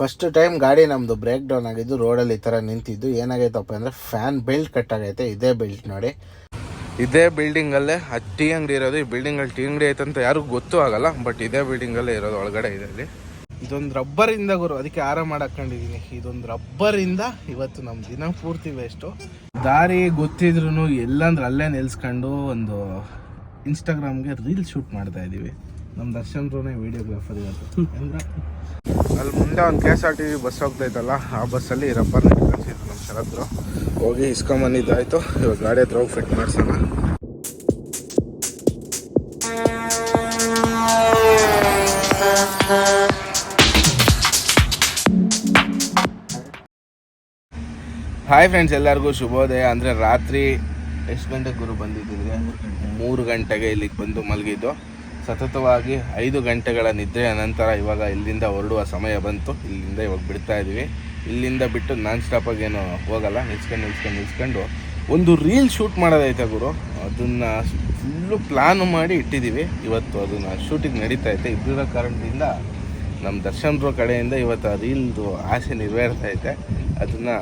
First time ಗಾಡಿ ನಮ್ಮದು break down ಆಗಿದ್ದು ರೋಡಲ್ಲಿ ಈ ಥರ ನಿಂತಿದ್ದು. ಏನಾಗೈತಪ್ಪ ಅಂದರೆ ಫ್ಯಾನ್ ಬೆಲ್ಟ್ ಕಟ್ ಆಗೈತೆ. ಇದೇ ಬೆಲ್ಟ್ ನೋಡಿ. ಇದೇ ಬಿಲ್ಡಿಂಗಲ್ಲೇ ಆ ಟೀ ಅಂಗಡಿ ಇರೋದು. ಈ ಬಿಲ್ಡಿಂಗಲ್ಲಿ ಟೀ ಅಂಗಡಿ ಐತೆ ಅಂತ ಯಾರಿಗೂ ಗೊತ್ತೂ ಆಗಲ್ಲ ಬಟ್ ಇದೇ ಬಿಲ್ಡಿಂಗಲ್ಲೇ ಇರೋದು ಒಳಗಡೆ ಇದೆ ಅಲ್ಲಿ. ಇದೊಂದು ರಬ್ಬರಿಂದ ಗುರು ಅದಕ್ಕೆ ಆರಾಮ ಹಾಕೊಂಡಿದ್ದೀನಿ ಇದೊಂದು ರಬ್ಬರಿಂದ ಇವತ್ತು ನಮ್ಮ ದಿನ ಪೂರ್ತಿ ವೇಸ್ಟು ದಾರಿ ಗೊತ್ತಿದ್ರು ಎಲ್ಲಂದ್ರೆ ಅಲ್ಲೇ ನಿಲ್ಸ್ಕೊಂಡು ಒಂದು ಇನ್ಸ್ಟಾಗ್ರಾಮ್ಗೆ ರೀಲ್ ಶೂಟ್ ಮಾಡ್ತಾ ಇದ್ದೀವಿ ನಮ್ಮ ದರ್ಶನ್ ರೂನೇ ವಿಡಿಯೋಗ್ರಾಫರ್ ಇವತ್ತು. ಅಂದ್ರೆ ಅಲ್ಲಿ ಮುಂದೆ ಒಂದು K S R T V bus ಹೋಗ್ತೈತಲ್ಲ ಆ ಬಸ್ಸಲ್ಲಿ ರಬ್ಬರ್ ನೆಟ್ ಕಳಿಸಿದ್ರು ನಮ್ಮ ಶರತ್ರು. ಹೋಗಿ ಇಸ್ಕೊಂಬಂದಿದ್ದಾಯ್ತು ಇವಾಗ ಗಾಡಿ ಹತ್ರ ಹೋಗಿ ಫಿಟ್ ಮಾಡ್ಸೋಣ. ಹಾಯ್ ಫ್ರೆಂಡ್ಸ್ ಎಲ್ಲರಿಗೂ ಶುಭೋದಯ. ಅಂದರೆ ರಾತ್ರಿ ಎಷ್ಟು ಗಂಟೆಗೆ ಗುರು ಬಂದಿದ್ದಿದ್ರೆ ಮೂರು ಗಂಟೆಗೆ ಇಲ್ಲಿಗೆ ಬಂದು ಮಲಗಿದ್ದು. ಸತತವಾಗಿ ಐದು ಗಂಟೆಗಳ ನಿದ್ರೆಯ ನಂತರ ಇವಾಗ ಇಲ್ಲಿಂದ ಹೊರಡುವ ಸಮಯ ಬಂತು. ಇಲ್ಲಿಂದ ಇವಾಗ ಬಿಡ್ತಾ ಇದ್ದೀವಿ ಇಲ್ಲಿಂದ ಬಿಟ್ಟು ನಾನ್ ಸ್ಟಾಪಾಗಿ ಏನು ಹೋಗಲ್ಲ. ನಿಲ್ಸ್ಕೊಂಡು ನಿಲ್ಸ್ಕೊಂಡು ನಿಲ್ಸ್ಕೊಂಡು ಒಂದು ರೀಲ್ ಶೂಟ್ ಮಾಡೋದೈತೆ ಗುರು. ಅದನ್ನು ಫುಲ್ಲು ಪ್ಲಾನ್ ಮಾಡಿ ಇಟ್ಟಿದ್ದೀವಿ ಇವತ್ತು ಅದನ್ನು ಶೂಟಿಂಗ್ ನಡೀತಾ ಐತೆ. ಇಬ್ಬರ ಕಾರಣದಿಂದ ನಮ್ಮ ದರ್ಶನ್ ಕಡೆಯಿಂದ ಇವತ್ತು ಆ ರೀಲ್ದು ಆಸೆ ನೆರವೇರ್ತಾ ಐತೆ. ಅದನ್ನು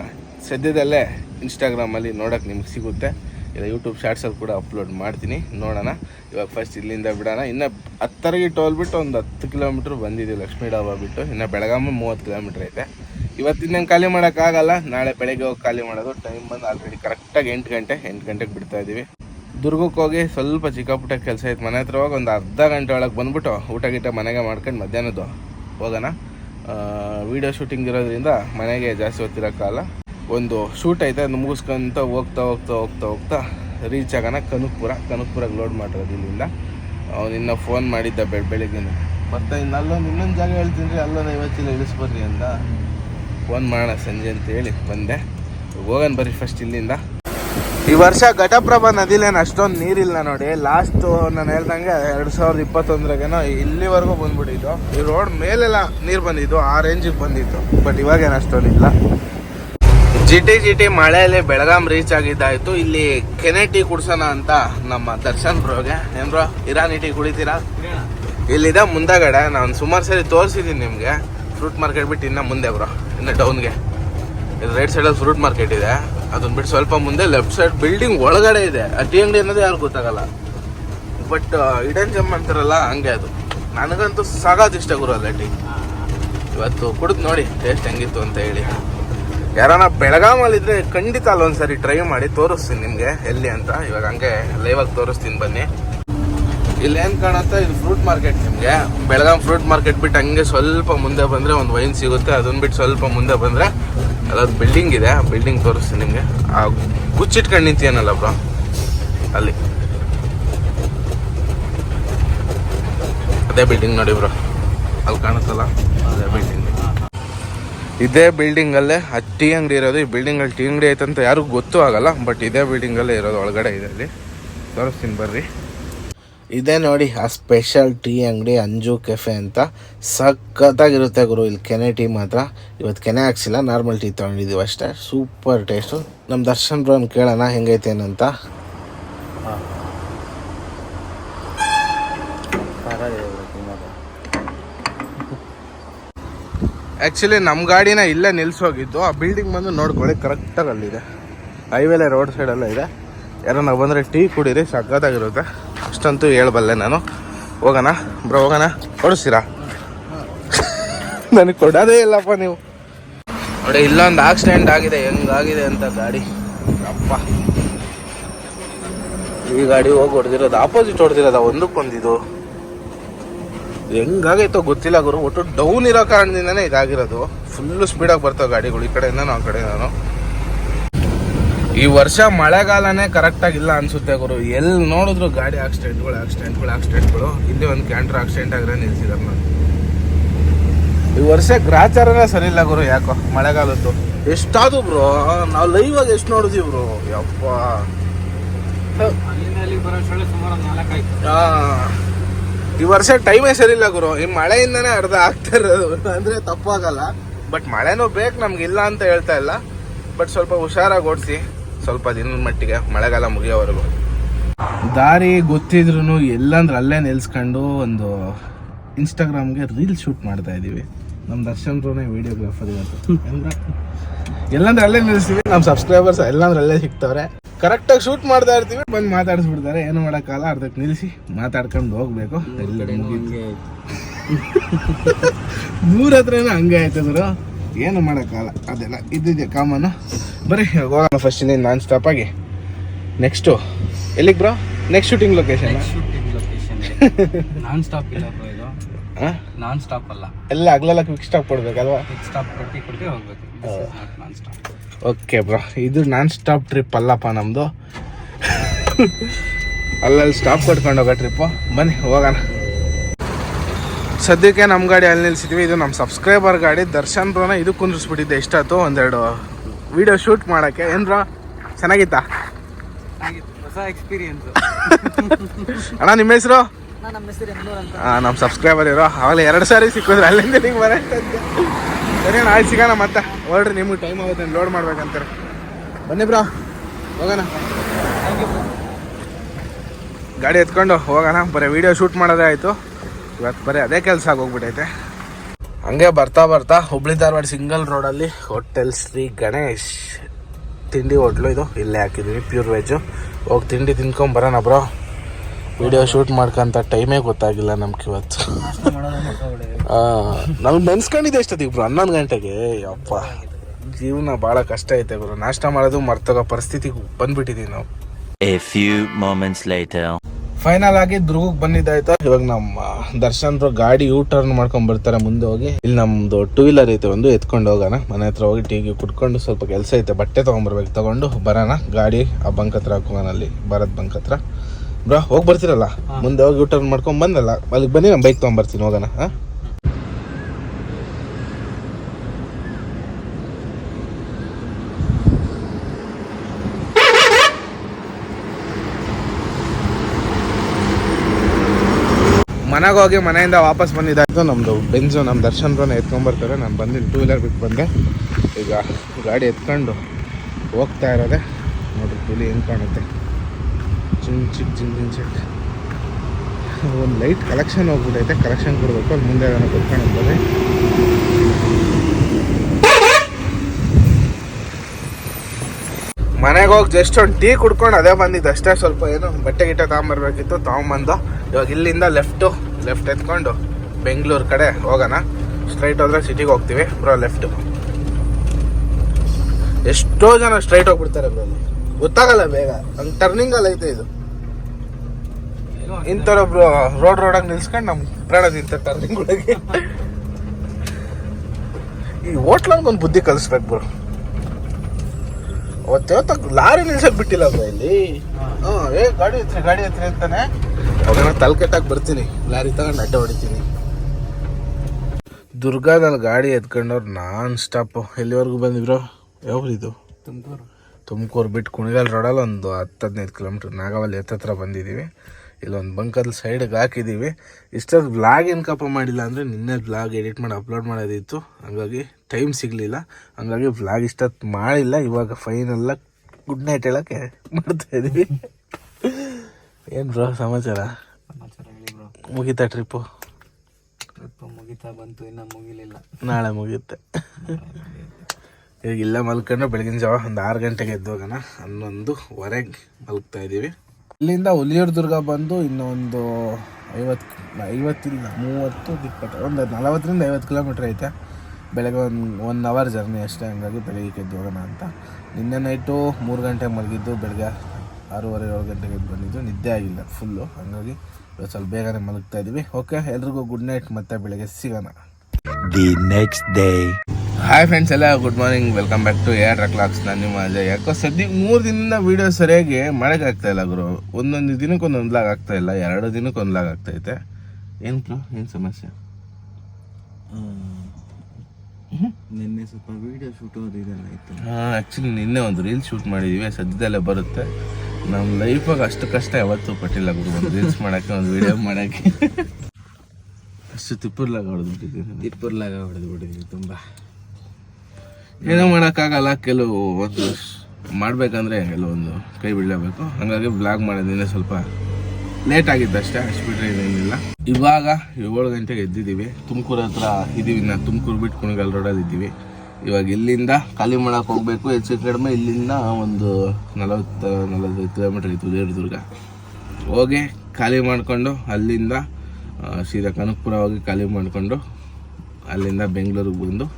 ಸದ್ಯದಲ್ಲೇ ಇನ್ಸ್ಟಾಗ್ರಾಮಲ್ಲಿ ನೋಡೋಕ್ಕೆ ನಿಮ್ಗೆ ಸಿಗುತ್ತೆ. ಇಲ್ಲ ಯೂಟ್ಯೂಬ್ ಶಾರ್ಟ್ಸಲ್ಲಿ ಕೂಡ ಅಪ್ಲೋಡ್ ಮಾಡ್ತೀನಿ. ನೋಡೋಣ. ಇವಾಗ ಫಸ್ಟ್ ಇಲ್ಲಿಂದ ಬಿಡೋಣ. ಇನ್ನು ಹತ್ತರಿಗೆ ಟೋಲ್ ಬಿಟ್ಟು ಒಂದು ಹತ್ತು ಕಿಲೋಮೀಟ್ರ್ ಬಂದಿದೆ ಲಕ್ಷ್ಮೀ ಡಾಬಾ ಬಿಟ್ಟು. ಇನ್ನು ಬೆಳಗಾಮ ಮೂವತ್ತು ಕಿಲೋಮೀಟ್ರ್ ಐತೆ. ಇವತ್ತಿನ ಖಾಲಿ ಮಾಡೋಕ್ಕಾಗಲ್ಲ ನಾಳೆ ಬೆಳಗ್ಗೆ ಹೋಗಿ ಖಾಲಿ ಮಾಡೋದು. ಟೈಮ್ ಬಂದು ಆಲ್ರೆಡಿ ಕರೆಕ್ಟಾಗಿ ಎಂಟು ಗಂಟೆ, ಎಂಟು ಗಂಟೆಗೆ ಬಿಡ್ತಾ ಇದ್ದೀವಿ ದುರ್ಗಕ್ಕೆ ಹೋಗಿ ಸ್ವಲ್ಪ ಚಿಕ್ಕ ಪುಟ್ಟ ಕೆಲಸ ಐತೆ. ಮನೆ ಹತ್ರ ಹೋಗಿ ಒಂದು ಅರ್ಧ ಗಂಟೆ ಒಳಗೆ ಬಂದ್ಬಿಟ್ಟು ಊಟ ಗೀಟ ಮನೆಗೆ ಮಾಡ್ಕೊಂಡು ಮಧ್ಯಾಹ್ನದ್ದು ಹೋಗೋಣ. ವೀಡಿಯೋ ಶೂಟಿಂಗ್ ಇರೋದ್ರಿಂದ ಮನೆಗೆ ಜಾಸ್ತಿ ಹೊತ್ತಿರೋಕ್ಕಲ್ಲ ಒಂದು ಶೂಟ್ ಐತೆ, ಅದು ಮುಗಿಸ್ಕೊಂತ ಹೋಗ್ತಾ ಹೋಗ್ತಾ ಹೋಗ್ತಾ ಹೋಗ್ತಾ ರೀಚ್ ಆಗೋಣ ಕನಕಪುರ. ಕನಕಪುರಕ್ಕೆ ಲೋಡ್ ಮಾಡಿರೋದು ಇಲ್ಲಿಂದ ಅವನಿನ್ನ ಫೋನ್ ಮಾಡಿದ್ದ ಬೆಳ ಬೆಳಿಗ್ಗೆ ಮತ್ತೆ ಇನ್ನು ಅಲ್ಲೊಂದು ಇನ್ನೊಂದು ಜಾಗ ಹೇಳ್ತೀನಿ ರೀ, ಅಲ್ಲೊಂದು ಐವತ್ತಿಲ್ಲ ಇಳಿಸ್ಬರ್ರಿ ಅಂತ. ಫೋನ್ ಮಾಡೋಣ ಸಂಜೆ ಅಂತ ಹೇಳಿ ಬಂದೆ. ಹೋಗೋಣ ಬರ್ರಿ ಫಸ್ಟ್ ಇಲ್ಲಿಂದ. ಈ ವರ್ಷ ಘಟಪ್ರಭಾ ನದಿಲೇನು ಅಷ್ಟೊಂದು ನೀರಿಲ್ಲ ನೋಡಿ. ಲಾಸ್ಟು ನಾನು ಹೇಳ್ದಂಗೆ ಎರಡು ಸಾವಿರದ ಇಪ್ಪತ್ತೊಂದರಾಗೇನೋ ಇಲ್ಲಿವರೆಗೂ ಬಂದ್ಬಿಟ್ಟಿದ್ದು. ಈ ರೋಡ್ ಮೇಲೆಲ್ಲ ನೀರು ಬಂದಿದ್ದು, ಆ ರೇಂಜಿಗೆ ಬಂದಿತ್ತು ಬಟ್ ಇವಾಗೇನು ಅಷ್ಟೊಂದಿಲ್ಲ ಜಿ ಟಿ ಜಿ ಮಳೆಯಲ್ಲಿ ಬೆಳಗಾಂ ರೀಚ್ ಆಗಿದ್ದಾಯ್ತು. ಇಲ್ಲಿ ಕೆನೆ ಟೀ ಕುಡ್ಸೋಣ ಅಂತ ನಮ್ಮ ದರ್ಶನ್ ಬ್ರೋಗೆ ಏನ್ ಬ್ರೋ ಇರಾನಿ ಟೀ ಕುಡಿತೀರಾ? ಇಲ್ಲಿದೆ ಮುಂದಗಡೆ. ನಾನು ಸುಮಾರು ಸರಿ ತೋರಿಸಿದ್ದೀನಿ ನಿಮಗೆ. ಫ್ರೂಟ್ ಮಾರ್ಕೆಟ್ ಬಿಟ್ಟು ಇನ್ನ ಮುಂದೆ ಬ್ರೋ ಇನ್ನು ಟೌನ್ಗೆ ಇದು ರೈಟ್ ಸೈಡಲ್ಲಿ ಫ್ರೂಟ್ ಮಾರ್ಕೆಟ್ ಇದೆ. ಅದನ್ನ ಬಿಟ್ಟು ಸ್ವಲ್ಪ ಮುಂದೆ ಲೆಫ್ಟ್ ಸೈಡ್ ಬಿಲ್ಡಿಂಗ್ ಒಳಗಡೆ ಇದೆ. ಆ ಟೀ ಅಂಗಡಿ ಅನ್ನೋದು ಯಾರು ಗೊತ್ತಾಗಲ್ಲ. ಬಟ್ ಇಡನ್ ಜಮ್ ಅಂತಾರಲ್ಲ, ಹಂಗೆ ಅದು. ನನಗಂತೂ ಸಾಗೋದು ಇಷ್ಟ ಗುರು ಅಲ್ಲ ಟೀ. ಇವತ್ತು ಕುಡಿದು ನೋಡಿ ಟೇಸ್ಟ್ ಹೆಂಗಿತ್ತು ಅಂತ ಹೇಳಿ. ಯಾರನ್ನ ಬೆಳಗಾಮಲ್ಲಿದ್ರೆ ಖಂಡಿತ ಅಲ್ಲೊಂದ್ಸರಿ ಟ್ರೈ ಮಾಡಿ ತೋರಿಸ್ತೀನಿ ನಿಮಗೆ. ಎಲ್ಲಿ ಅಂತ. ಇವಾಗ ಹಂಗೆ ಲೈವಾಗಿ ತೋರಿಸ್ತೀನಿ ಬನ್ನಿ. ಇಲ್ಲಿ ಏನ್ ಕಾಣುತ್ತೆ? ಇದು ಫ್ರೂಟ್ ಮಾರ್ಕೆಟ್ ನಿಮಗೆ. ಬೆಳಗಾಂ ಫ್ರೂಟ್ ಮಾರ್ಕೆಟ್ ಬಿಟ್ಟು ಹಂಗೆ ಸ್ವಲ್ಪ ಮುಂದೆ ಬಂದ್ರೆ ಒಂದು ವೈನ್ ಸಿಗುತ್ತೆ. ಅದನ್ನ ಬಿಟ್ಟು ಸ್ವಲ್ಪ ಮುಂದೆ ಬಂದ್ರೆ ಅಲ್ಲೊಂದು ಬಿಲ್ಡಿಂಗ್ ಇದೆ. ಆ ಬಿಲ್ಡಿಂಗ್ ತೋರಿಸ್ತೀನಿ ನಿಮಗೆ. ಆ ಗುಚ್ಚಿಟ್ಕೊಂಡು ನಿಂತೀನಲ್ಲ ಬ್ರೋ ಅಲ್ಲಿ. ಅದೇ ಬಿಲ್ಡಿಂಗ್ ನೋಡಿ ಬ್ರೋ ಅಲ್ಲಿ ಕಾಣುತ್ತಲ್ಲ? ಅದೇ ಬಿಲ್ಡಿಂಗ್ ಇದೇ ಬಿಲ್ಡಿಂಗಲ್ಲೇ ಆ ಟೀ ಅಂಗಡಿ ಇರೋದು. ಈ ಬಿಲ್ಡಿಂಗಲ್ಲಿ ಟೀ ಅಂಗಡಿ ಐತೆ ಅಂತ ಯಾರಿಗೂ ಗೊತ್ತೂ ಆಗಲ್ಲ ಬಟ್ ಇದೇ ಬಿಲ್ಡಿಂಗಲ್ಲೇ ಇರೋದು ಒಳಗಡೆ ಇದೆ ಅಲ್ಲಿ. ತೋರಿಸ್ತೀನಿ ಬರ್ರಿ. ಇದೇ ನೋಡಿ, ಆ ಸ್ಪೆಷಲ್ ಟೀ ಅಂಗಡಿ ಅಂಜು ಕೆಫೆ ಅಂತ. ಸಖತ್ತಾಗಿರುತ್ತೆ ಗುರು, ಇಲ್ಲಿ ಕೆನೆ ಟೀ ಮಾತ್ರ. ಇವತ್ತು ಕೆನೆ ಹಾಕ್ಸಿಲ್ಲ ನಾರ್ಮಲ್ ಟೀ ತೊಗೊಂಡಿದ್ದೀವಿ ಅಷ್ಟೇ. ಸೂಪರ್ ಟೇಸ್ಟು ನಮ್ಮ ದರ್ಶನ್ ಬ್ರೋನ್ ಕೇಳೋಣ ಹೆಂಗೈತೆ ಆ್ಯಕ್ಚುಲಿ ನಮ್ಮ ಗಾಡಿನ ಇಲ್ಲೇ ನಿಲ್ಸೋಗಿದ್ದು, ಆ ಬಿಲ್ಡಿಂಗ್ ಬಂದು ನೋಡ್ಕೊಳ್ಳಿ ಕರೆಕ್ಟಾಗಿ ಅಲ್ಲಿದೆ. ಹೈವೇಲೆ ರೋಡ್ ಸೈಡೆಲ್ಲ ಇದೆ. ಯಾರೋ ನಾವು ಬಂದರೆ ಟೀ ಕುಡೀರಿ ಸಕ್ಕತ್ತಾಗಿರುತ್ತೆ ಅಷ್ಟಂತೂ ಹೇಳ್ಬಲ್ಲೆ ನಾನು. ಹೋಗೋಣ, ಬ್ರೋ, ಹೋಗೋಣ. ಕೊಡಿಸ್ತೀರಾ? ನನಗೆ ಕೊಡೋದೇ ಇಲ್ಲಪ್ಪ ನೀವು. ನೋಡಿ, ಇಲ್ಲೊಂದು ಆಕ್ಸಿಡೆಂಟ್ ಆಗಿದೆ, ಹೆಂಗಾಗಿದೆ ಅಂತ ಗಾಡಿ. ಅಪ್ಪ. ಈ ಗಾಡಿ ಹೋಗಿ ಹೊಡೆದಿರೋದು ಆಪೋಸಿಟ್ ಹೊಡೆದಿರೋದ ಒಂದಕ್ಕೊಂದಿದು. ಹೆಂಗಾಗೈತೋ ಗೊತ್ತಿಲ್ಲ ಗುರು. ಒಟ್ಟು ಡೌನ್ ಇರೋ ಕಾರಣದಿಂದನೇ ಇದಾಗಿರೋದು. ಫುಲ್ಲು ಸ್ಪೀಡಾಗಿ ಬರ್ತಾವೆ ಗಾಡಿಗಳು ಈ ಕಡೆಯಿಂದ ಆ ಕಡೆ ನಾನು. ಈ ವರ್ಷ ಮಳೆಗಾಲನೇ ಕರೆಕ್ಟಾಗಿಲ್ಲ ಅನ್ಸುತ್ತೆ ಗುರು. ಎಲ್ಲಿ ನೋಡಿದ್ರು ಗಾಡಿ ಆಕ್ಸಿಡೆಂಟ್ಗಳು ಆಕ್ಸಿಡೆಂಟ್ಗಳು ಆಕ್ಸಿಡೆಂಟ್ಗಳು ಇಲ್ಲಿ ಒಂದು ಕ್ಯಾಂಟ್ರ್ ಆಕ್ಸಿಡೆಂಟ್ ಆಗಿರೋ ನಿಲ್ಸಿದಾರೆ ನಾನು ಈ ವರ್ಷ ಗ್ರಾಚಾರನೇ ಸರಿ ಇಲ್ಲ ಗುರು ಯಾಕೋ ಮಳೆಗಾಲದ್ದು. ಎಷ್ಟಾದ್ರು ಬ್ರೋ ನಾವು ಲೈವ್ ಆಗಿ ಎಷ್ಟು ನೋಡಿದ್ವಿ ಬ್ರೋ. ಯಪ್ಪ. ಈ ವರ್ಷ ಟೈಮೇ ಸರಿ ಇಲ್ಲ ಗುರು. ಈ ಮಳೆಯಿಂದನೇ ಅರ್ಧ ಆಗ್ತಾ ಇರೋದು. ಅಂದ್ರೆ ತಪ್ಪಾಗಲ್ಲ. ಬಟ್ ಮಳೆನೂ ಬೇಕು, ನಮ್ಗೆ ಇಲ್ಲ ಅಂತ ಹೇಳ್ತಾ ಇಲ್ಲ. ಬಟ್ ಸ್ವಲ್ಪ ಹುಷಾರಾಗಿ ಓಡಿಸಿ. ಸ್ವಲ್ಪ ದಿನದ ಮಟ್ಟಿಗೆ ಮಳೆಗಾಲ ಮುಗಿಯೋವರೆಗೂ. ದಾರಿ ಗೊತ್ತಿದ್ರು ಎಲ್ಲಂದ್ರೆ ಅಲ್ಲೇ ನಿಲ್ಸ್ಕೊಂಡು ಒಂದು ಇನ್ಸ್ಟಾಗ್ರಾಮ್ಗೆ ರೀಲ್ ಶೂಟ್ ಮಾಡ್ತಾ ಇದ್ದೀವಿ. ನಮ್ಮ ದರ್ಶನ್ ಬ್ರೋನೇ ವಿಡಿಯೋಗ್ರಾಫರ್ ಇವತ್ತು ಎಲ್ಲಂದ್ರೆ ಅಲ್ಲೇ ನಿಲ್ಲಿಸ್ತೀವಿ ನಮ್ಮ ಸಬ್ಸ್ಕ್ರೈಬರ್ಸ್ ಎಲ್ಲಂದ್ರೆ ಅಲ್ಲೇ ಸಿಗ್ತವ್ರೆ. ಕರೆಕ್ಟಾಗಿ ಶೂಟ್ ಮಾಡ್ತಾ ಇರ್ತೀವಿ. ಬಂದು ಮಾತಾಡಿಸ್ಬಿಡ್ತಾರೆ. ಏನು ಮಾಡೋಕ್ಕಾಗಲ್ಲ ಅರ್ಧಕ್ಕೆ ನಿಲ್ಲಿಸಿ ಮಾತಾಡ್ಕೊಂಡು ಹೋಗ್ಬೇಕು. ಎಲ್ಲ ದೂರ ಹತ್ರ ಹತ್ರನೂ ಹಂಗೆ ಆಯ್ತು ಗುರು. ಏನು ಮಾಡೋಕ್ಕಾಗಲ್ಲ ಅದೆಲ್ಲ ಇದ್ದಿದೆ ಕಾಮನು ಬರೀ ಹೋಗೋಣ ಫಸ್ಟ್ ಇನ್ನೇನು ನಾನ್ ಸ್ಟಾಪ್ ಆಗಿ. ನೆಕ್ಸ್ಟು ಎಲ್ಲಿಗೆ bro next shooting location shooting location nonstop ಇಲ್ಲ ಬ್ರೋ ಇದು. ನಾನ್ ಸ್ಟಾಪ್ ಅಲ್ಲ. ಎಲ್ಲ ಅಗ್ಲೆಲ್ಲ ಕ್ವಿಕ್ ಸ್ಟಾಪ್ ಕೊಡ್ಬೇಕಲ್ವಾ? ಕ್ವಿಕ್ ಸ್ಟಾಪ್ ಕೊಟ್ಟು ಕೊಟ್ಟು ಹೋಗ್ಬೇಕು. ನಾನ್ ಸ್ಟಾಪ್ ಓಕೆ ಬ್ರೋ ಇದು ನಾನ್ ಸ್ಟಾಪ್ ಟ್ರಿಪ್ ಅಲ್ಲಪ್ಪ ನಮ್ಮದು ಅಲ್ಲಲ್ಲಿ ಸ್ಟಾಪ್ ಕೊಟ್ಕೊಂಡು ಹೋಗೋ ಟ್ರಿಪ್ಪು ಬನ್ನಿ ಹೋಗೋಣ. ಸದ್ಯಕ್ಕೆ ನಮ್ಮ ಗಾಡಿ ಅಲ್ಲಿ ನಿಲ್ಸಿದ್ವಿ. ಇದು ನಮ್ಮ ಸಬ್ಸ್ಕ್ರೈಬರ್ ಗಾಡಿ. ದರ್ಶನ್ ಬ್ರೋನ ಇದು ಕುಂದ್ರಿಸ್ಬಿಟ್ಟಿದ್ದೆ. ಎಷ್ಟಾಯ್ತು? ಒಂದೆರಡು ವಿಡಿಯೋ ಶೂಟ್ ಮಾಡೋಕ್ಕೆ. ಏನು ಬ್ರೋ? ಚೆನ್ನಾಗಿತ್ತಾ? ಹೊಸ ಎಕ್ಸ್ಪೀರಿಯನ್ಸ್ ಅಣ್ಣ ನಿಮ್ಮ ಹೆಸರು? ನಮ್ಮ ಸಬ್ಸ್ಕ್ರೈಬರ್ ಇರೋ. ಆಗಲೇ ಎರಡು ಸಾರಿ ಸಿಕ್ಕಿದ್ರೆ ಅಲ್ಲಿಂದ ನಿಂಗೆ ಬರೋಕ್ಕಂತೆ ಸರಿ ಆಯ್ತು ಸಿಗೋಣ ಮತ್ತೆ. ಹೊರಡ್ರಿ, ನಿಮಗೆ ಟೈಮ್ ಆಗುತ್ತೆ ಲೋಡ್ ಮಾಡ್ಬೇಕಂತಾರೆ. ಬನ್ನಿ ಬ್ರೋ ಹೋಗೋಣ. ಗಾಡಿ ಎತ್ಕೊಂಡು ಹೋಗೋಣ, ಬರೀ ವೀಡಿಯೋ ಶೂಟ್ ಮಾಡೋದೇ ಆಯಿತು. ಇವತ್ತು ಬರೀ ಅದೇ ಕೆಲಸ ಆಗೋಗ್ಬಿಟ್ಟೈತೆ ಹಂಗೆ ಬರ್ತಾ ಬರ್ತಾ ಹುಬ್ಳಿ ಧಾರವಾಡ ಸಿಂಗಲ್ ರೋಡಲ್ಲಿ ಹೋಟೆಲ್ ಶ್ರೀ ಗಣೇಶ್ ತಿಂಡಿ ಹೋಟ್ಲು ಇದು, ಇಲ್ಲೇ ಹಾಕಿದ್ದೀನಿ ಪ್ಯೂರ್ ವೆಜ್ಜು ಹೋಗಿ ತಿಂಡಿ ತಿನ್ಕೊಂಬರೋಣ ಬ್ರೋ ವಿಡಿಯೋ ಶೂಟ್ ಮಾಡ್ಕೊಂತ ಟೈಮೇ ಗೊತ್ತಾಗಿಲ್ಲ ನಮ್ಗೆ ಇವತ್ತು. ನಾವು ನೆನ್ಸ್ಕೊಂಡಿದ್ದೆ ಎಷ್ಟೊತ್ತಿಗೆ ಬ್ರೋ ಹನ್ನೊಂದು ಗಂಟೆಗೆ. ಅಪ್ಪ ಜೀವನ ಭಾಳ ಕಷ್ಟ ಐತೆ ಗುರು. ನಾಷ್ಟ ಮಾಡೋದು ಮರ್ತೋಗೋ ಪರಿಸ್ಥಿತಿಗೆ ಬಂದ್ಬಿಟ್ಟಿದೀವಿ ನಾವು. A few moments later. Final ಆಗಿ ದುರ್ಗಕ್ಕೆ ಬಂದಿದ್ದಾಯ್ತು? ಇವಾಗ ನಮ್ಮ ದರ್ಶನ್ ಗಾಡಿ ಯೂ ಟರ್ನ್ ಮಾಡ್ಕೊಂಡ್ ಬರ್ತಾರೆ ಮುಂದೆ ಹೋಗಿ. ಇಲ್ಲಿ ನಮ್ದು ಟೂ ವೀಲರ್ ಐತೆ ಒಂದು ಎತ್ಕೊಂಡು ಹೋಗೋಣ. ಮನೆ ಹತ್ರ ಹೋಗಿ ಟೀಗೆ ಕುಟ್ಕೊಂಡು ಸ್ವಲ್ಪ ಕೆಲಸ ಐತೆ. ಬಟ್ಟೆ ತಗೊಂಡ್ಬರ್ಬೇಕು. ತಗೊಂಡು ಬರೋಣ. ಗಾಡಿ ಆ ಬಂಕ್ ಹತ್ರ ಹಾಕೋಣ ಅಲ್ಲಿ ಬರೋದ್ ಬಂಕ್ ಹತ್ರ. ಬ್ರೋ ಹೋಗಿ ಬರ್ತೀರಲ್ಲ? ಮುಂದೆ ಹೋಗಿ ಟರ್ನ್ ಮಾಡ್ಕೊಂಡ್ ಬಂದಲ್ಲ ಅಲ್ಲಿಗೆ ಬನ್ನಿ ನಾನು ಬೈಕ್ ತೊಗೊಂಬರ್ತೀನಿ ಹೋಗೋಣ ಹಾಂ? ಮನೆಗೆ ಹೋಗಿ ಮನೆಯಿಂದ ವಾಪಸ್ ಬಂದಿದ್ದಾಯ್ತು ನಮ್ಮದು ಬೆಂಜು ನಮ್ಮ ದರ್ಶನ್ ಎತ್ಕೊಂಬರ್ತಾರೆ ನಾನು ಬಂದಿದ್ದು ಟೂ ವೀಲರ್ ಬಿಟ್ಟು ಬಂದೆ. ಈಗ ಗಾಡಿ ಎತ್ಕೊಂಡು ಹೋಗ್ತಾ ಇರೋದೆ. ನೋಡ್ರಿ ಟೂಲಿ ಹೆಂಗೆ ಕಾಣುತ್ತೆ. ಚಿನ್ ಚಿಕ್ ಜಿಮ್ ಜಿಮ್ ಚಿಕ್ ಒಂದು ಲೈಟ್ ಕಲೆಕ್ಷನ್ ಹೋಗ್ಬಿಟ್ಟೈತೆ ಕಲೆಕ್ಷನ್ ಕೊಡಬೇಕು ಅಲ್ಲಿ ಮುಂದೆ ಅದನ್ನು ಕುತ್ಕೊಂಡು ಮನೆಗೆ ಹೋಗಿ ಜಸ್ಟ್ ಒಂದು ಟೀ ಕುಡ್ಕೊಂಡು ಅದೇ ಬಂದಿದ್ದು ಅಷ್ಟೇ ಸ್ವಲ್ಪ ಏನು, ಬಟ್ಟೆ ಗಿಟ್ಟೆ ತಗೊಂಬರ್ಬೇಕಿತ್ತು, ತಗೊಂಬಂದು. ಇವಾಗ ಇಲ್ಲಿಂದ ಲೆಫ್ಟು ಲೆಫ್ಟ್ ಎತ್ಕೊಂಡು ಬೆಂಗಳೂರು ಕಡೆ ಹೋಗೋಣ. ಸ್ಟ್ರೈಟ್ ಹೋದ್ರೆ ಸಿಟಿಗೆ ಹೋಗ್ತೀವಿ ಬ್ರೋ ಲೆಫ್ಟು ಎಷ್ಟೋ ಜನ ಸ್ಟ್ರೈಟ್ ಹೋಗ್ಬಿಡ್ತಾರೆ ಬ್ರೋ ಗೊತ್ತಾಗಲ್ಲ ಬೇಗ. ಹಂಗೆ ಟರ್ನಿಂಗ್ ಅಲ್ಲಿ ಐತೆ ಇದು. ಇಂಥವ್ರೊಬ್ರು ರೋಡ್ ರೋಡಾಗಿ ನಿಲ್ಸ್ಕೊಂಡು ನಮ್ಮ ಪ್ರಾಣ ಇಂಥ ಟರ್ನಿಂಗ್ ಒಳಗೆ. ಈ ಒಂದು ಬುದ್ಧಿ ಕಲಿಸ್ಬೇಕು ಬ್ರೋ. ಅವತ್ತು ಲಾರಿ ನಿಲ್ಸಕ್ ಬಿಟ್ಟಿಲ್ಲ ಬ್ರೋ ಇಲ್ಲಿ. ಹಾ, ಏ, ಗಾಡಿ ಹತ್ರ ಗಾಡಿ ಹತ್ರ ಅಂತಾನೆ. ಅವಾಗ ತಲೆ ಕೆಟ್ಟಾಗಿ ಬರ್ತೀನಿ. ಲಾರಿ ತಗೊಂಡು ಅಡ್ಡ ಹೊಡಿತೀನಿ. ದುರ್ಗಾದಲ್ಲಿ ಗಾಡಿ ಎತ್ಕೊಂಡವ್ರು ನಾನ್ ಸ್ಟಾಪ್ ಎಲ್ಲಿವರೆಗೂ ಬಂದಿದ್ರು ಯಾವ್ದು ಇದು? ತುಮಕೂರು. ತುಮಕೂರು ಬಿಟ್ಟು ಕುಣಿಗಲ್ ರೋಡಲ್ಲಿ ಒಂದು ಹತ್ತು ಹದಿನೈದು ಕಿಲೋಮೀಟ್ರ್ ನಾಗವಲ್ಲಿ ಎತ್ತತ್ರ ಬಂದಿದ್ದೀವಿ. ಇಲ್ಲೊಂದು ಬಂಕಲ್ಲಿ ಸೈಡ್ಗೆ ಹಾಕಿದ್ದೀವಿ. ಇಷ್ಟೊಂದು ಬ್ಲಾಗ್ ಏನಕಪ್ಪ ಮಾಡಿಲ್ಲ ಅಂದರೆ ನಿನ್ನೆ ಬ್ಲಾಗ್ ಎಡಿಟ್ ಮಾಡಿ ಅಪ್ಲೋಡ್ ಮಾಡೋದಿತ್ತು. ಹಂಗಾಗಿ ಟೈಮ್ ಸಿಗಲಿಲ್ಲ. ಹಾಗಾಗಿ ಬ್ಲಾಗ್ ಇಷ್ಟೊತ್ತು ಮಾಡಿಲ್ಲ. ಇವಾಗ ಫೈನಲ್ಲ ಗುಡ್ ನೈಟ್ ಹೇಳೋಕ್ಕೆ ಮಾಡ್ತಾ ಇದ್ದೀವಿ ಏನು ಬ್ರೋ ಸಮಾಚಾರ? ಮುಗಿತಾ ಟ್ರಿಪ್ಪು ಬ್ರೋ ಮುಗೀತಾ ಟ್ರಿಪ್ಪು ಟ್ರಿಪ್ ಮುಗಿತಾ ಬಂತು ಇನ್ನೂ ಮುಗಿಲಿಲ್ಲ. ನಾಳೆ ಮುಗಿಯುತ್ತೆ. ಈಗ ಇಲ್ಲ ಮಲ್ಕೊಂಡು ಬೆಳಗಿನ ಜಾವ ಒಂದು ಆರು ಗಂಟೆಗೆ ಎದ್ದು ಹೋಗೋಣ ಹನ್ನೊಂದುವರೆಗೆ ಮಲಗ್ತಾ ಇದ್ದೀವಿ. ಇಲ್ಲಿಂದ ಹುಲಿಯೂರು ದುರ್ಗ ಬಂದು ಇನ್ನೊಂದು ಐವತ್ತು ಐವತ್ತಿಲ್ಲ ಮೂವತ್ತು, ಇಪ್ಪತ್ತು, ಒಂದು ನಲವತ್ತರಿಂದ ಐವತ್ತು ಕಿಲೋಮೀಟ್ರ್ ಐತೆ. ಬೆಳಗ್ಗೆ ಒಂದು ಒನ್ ಅವರ್ ಜರ್ನಿ ಅಷ್ಟೇ, ಹಂಗಾಗಿ ಬೆಳಗ್ಗೆ ಎದ್ದು ಹೋಗೋಣ ಅಂತ. ನಿನ್ನೆ ನೈಟು ಮೂರು ಗಂಟೆಗೆ ಮಲಗಿದ್ದು, ಬೆಳಗ್ಗೆ ಆರೂವರೆ, ಏಳು ಗಂಟೆಗೆ ಎದ್ದು ಬಂದಿದ್ದು. ನಿದ್ದೆ ಆಗಿಲ್ಲ ಫುಲ್ಲು ಹಾಗಾಗಿ ಇವತ್ತು ಸ್ವಲ್ಪ ಬೇಗನೆ ಮಲಗ್ತಾ ಇದ್ದೀವಿ. ಓಕೆ ಎಲ್ರಿಗೂ ಗುಡ್ ನೈಟ್ ಮತ್ತೆ ಬೆಳಗ್ಗೆ ಸಿಗೋಣ. The next day. Hi friends ಎಲ್ಲ good morning welcome back to air clocks ನಾನು ನಿಮ್ಮ ಅಜಯ್ ಯಾಕೋ ಸದ್ಯಕ್ಕೆ ಮೂರು ದಿನದಿಂದ ವೀಡಿಯೋ ಸರಿಯಾಗಿ ಮಳೆಗೆ ಆಗ್ತಾ ಇಲ್ಲ ಗುರು. ಒಂದೊಂದು ದಿನಕ್ಕೆ ಒಂದೊಂದು ಲಾಗ್ ಆಗ್ತಾ ಇಲ್ಲ. ಎರಡು ದಿನಕ್ಕೆ ಒಂದು ಲಾಗ್ ಆಗ್ತೈತೆ ಏನು ಬ್ರೋ ಏನು ಸಮಸ್ಯೆ? ನಿನ್ನೆ ಸ್ವಲ್ಪ ವೀಡಿಯೋ ಶೂಟ್ ಇದೆಲ್ಲ ಇತ್ತು. ಹಾಂ ಆ್ಯಕ್ಚುಲಿ ನಿನ್ನೆ ಒಂದು ರೀಲ್ಸ್ ಶೂಟ್ ಮಾಡಿದ್ದೀವಿ ಸದ್ಯದಲ್ಲೇ ಬರುತ್ತೆ. ನಮ್ಮ ಲೈಫಾಗ ಅಷ್ಟು ಕಷ್ಟ ಯಾವತ್ತೂ ಪಟ್ಟಿಲ್ಲ ಗುರು. ಒಂದು ರೀಲ್ಸ್ ಮಾಡೋಕ್ಕೆ ಒಂದು ವೀಡಿಯೋ ಮಾಡೋಕ್ಕೆ. ಅಷ್ಟು ತಿಪ್ಪರ್ಲಾಗ ಹೊಡೆದ್ಬಿಟ್ಟಿದ್ದೀನಿ ತಿಪ್ಪುರ್ಲಾಗ ಹೊಡೆದು ಬಿಟ್ಟಿದ್ದೀನಿ ತುಂಬ. ಏನೋ ಮಾಡೋಕ್ಕಾಗಲ್ಲ, ಕೆಲವು ಒಂದು ಮಾಡಬೇಕಂದ್ರೆ ಕೆಲವೊಂದು ಕೈ ಬಿಡಲೇಬೇಕು. ಹಾಗಾಗಿ ಬ್ಲಾಗ್ ಮಾಡೋದಿನ ಸ್ವಲ್ಪ ಲೇಟ್ ಆಗಿತ್ತು ಅಷ್ಟೇ ಅಷ್ಟು ಏನೇನಿಲ್ಲ ಇವಾಗ ಏಳು ಗಂಟೆಗೆ ಎದ್ದಿದ್ದೀವಿ. ತುಮಕೂರು ಹತ್ರ ಇದ್ದೀವಿ ನಾನು ತುಮಕೂರು ಬಿಟ್ಟು ಕುಣಗಲ್ ರೋಡಲ್ಲಿ ಇದ್ದೀವಿ ಇವಾಗ ಇಲ್ಲಿಂದ ಖಾಲಿ ಮಾಡಕ್ಕೆ ಹೋಗಬೇಕು, ಹೆಚ್ಚು ಕಡಿಮೆ ಇಲ್ಲಿಂದ ಒಂದು ನಲವತ್ತು ನಲವತ್ತೈದು ಕಿಲೋಮೀಟ್ರ್ ಇತ್ತು ದೇವದುರ್ಗ ಹೋಗಿ ಖಾಲಿ ಮಾಡಿಕೊಂಡು ಅಲ್ಲಿಂದ ಸೀದಾ ಕನಕಪುರ ಹೋಗಿ ಖಾಲಿ ಮಾಡಿಕೊಂಡು ಅಲ್ಲಿಂದ ಬೆಂಗಳೂರಿಗೆ ಬಂದು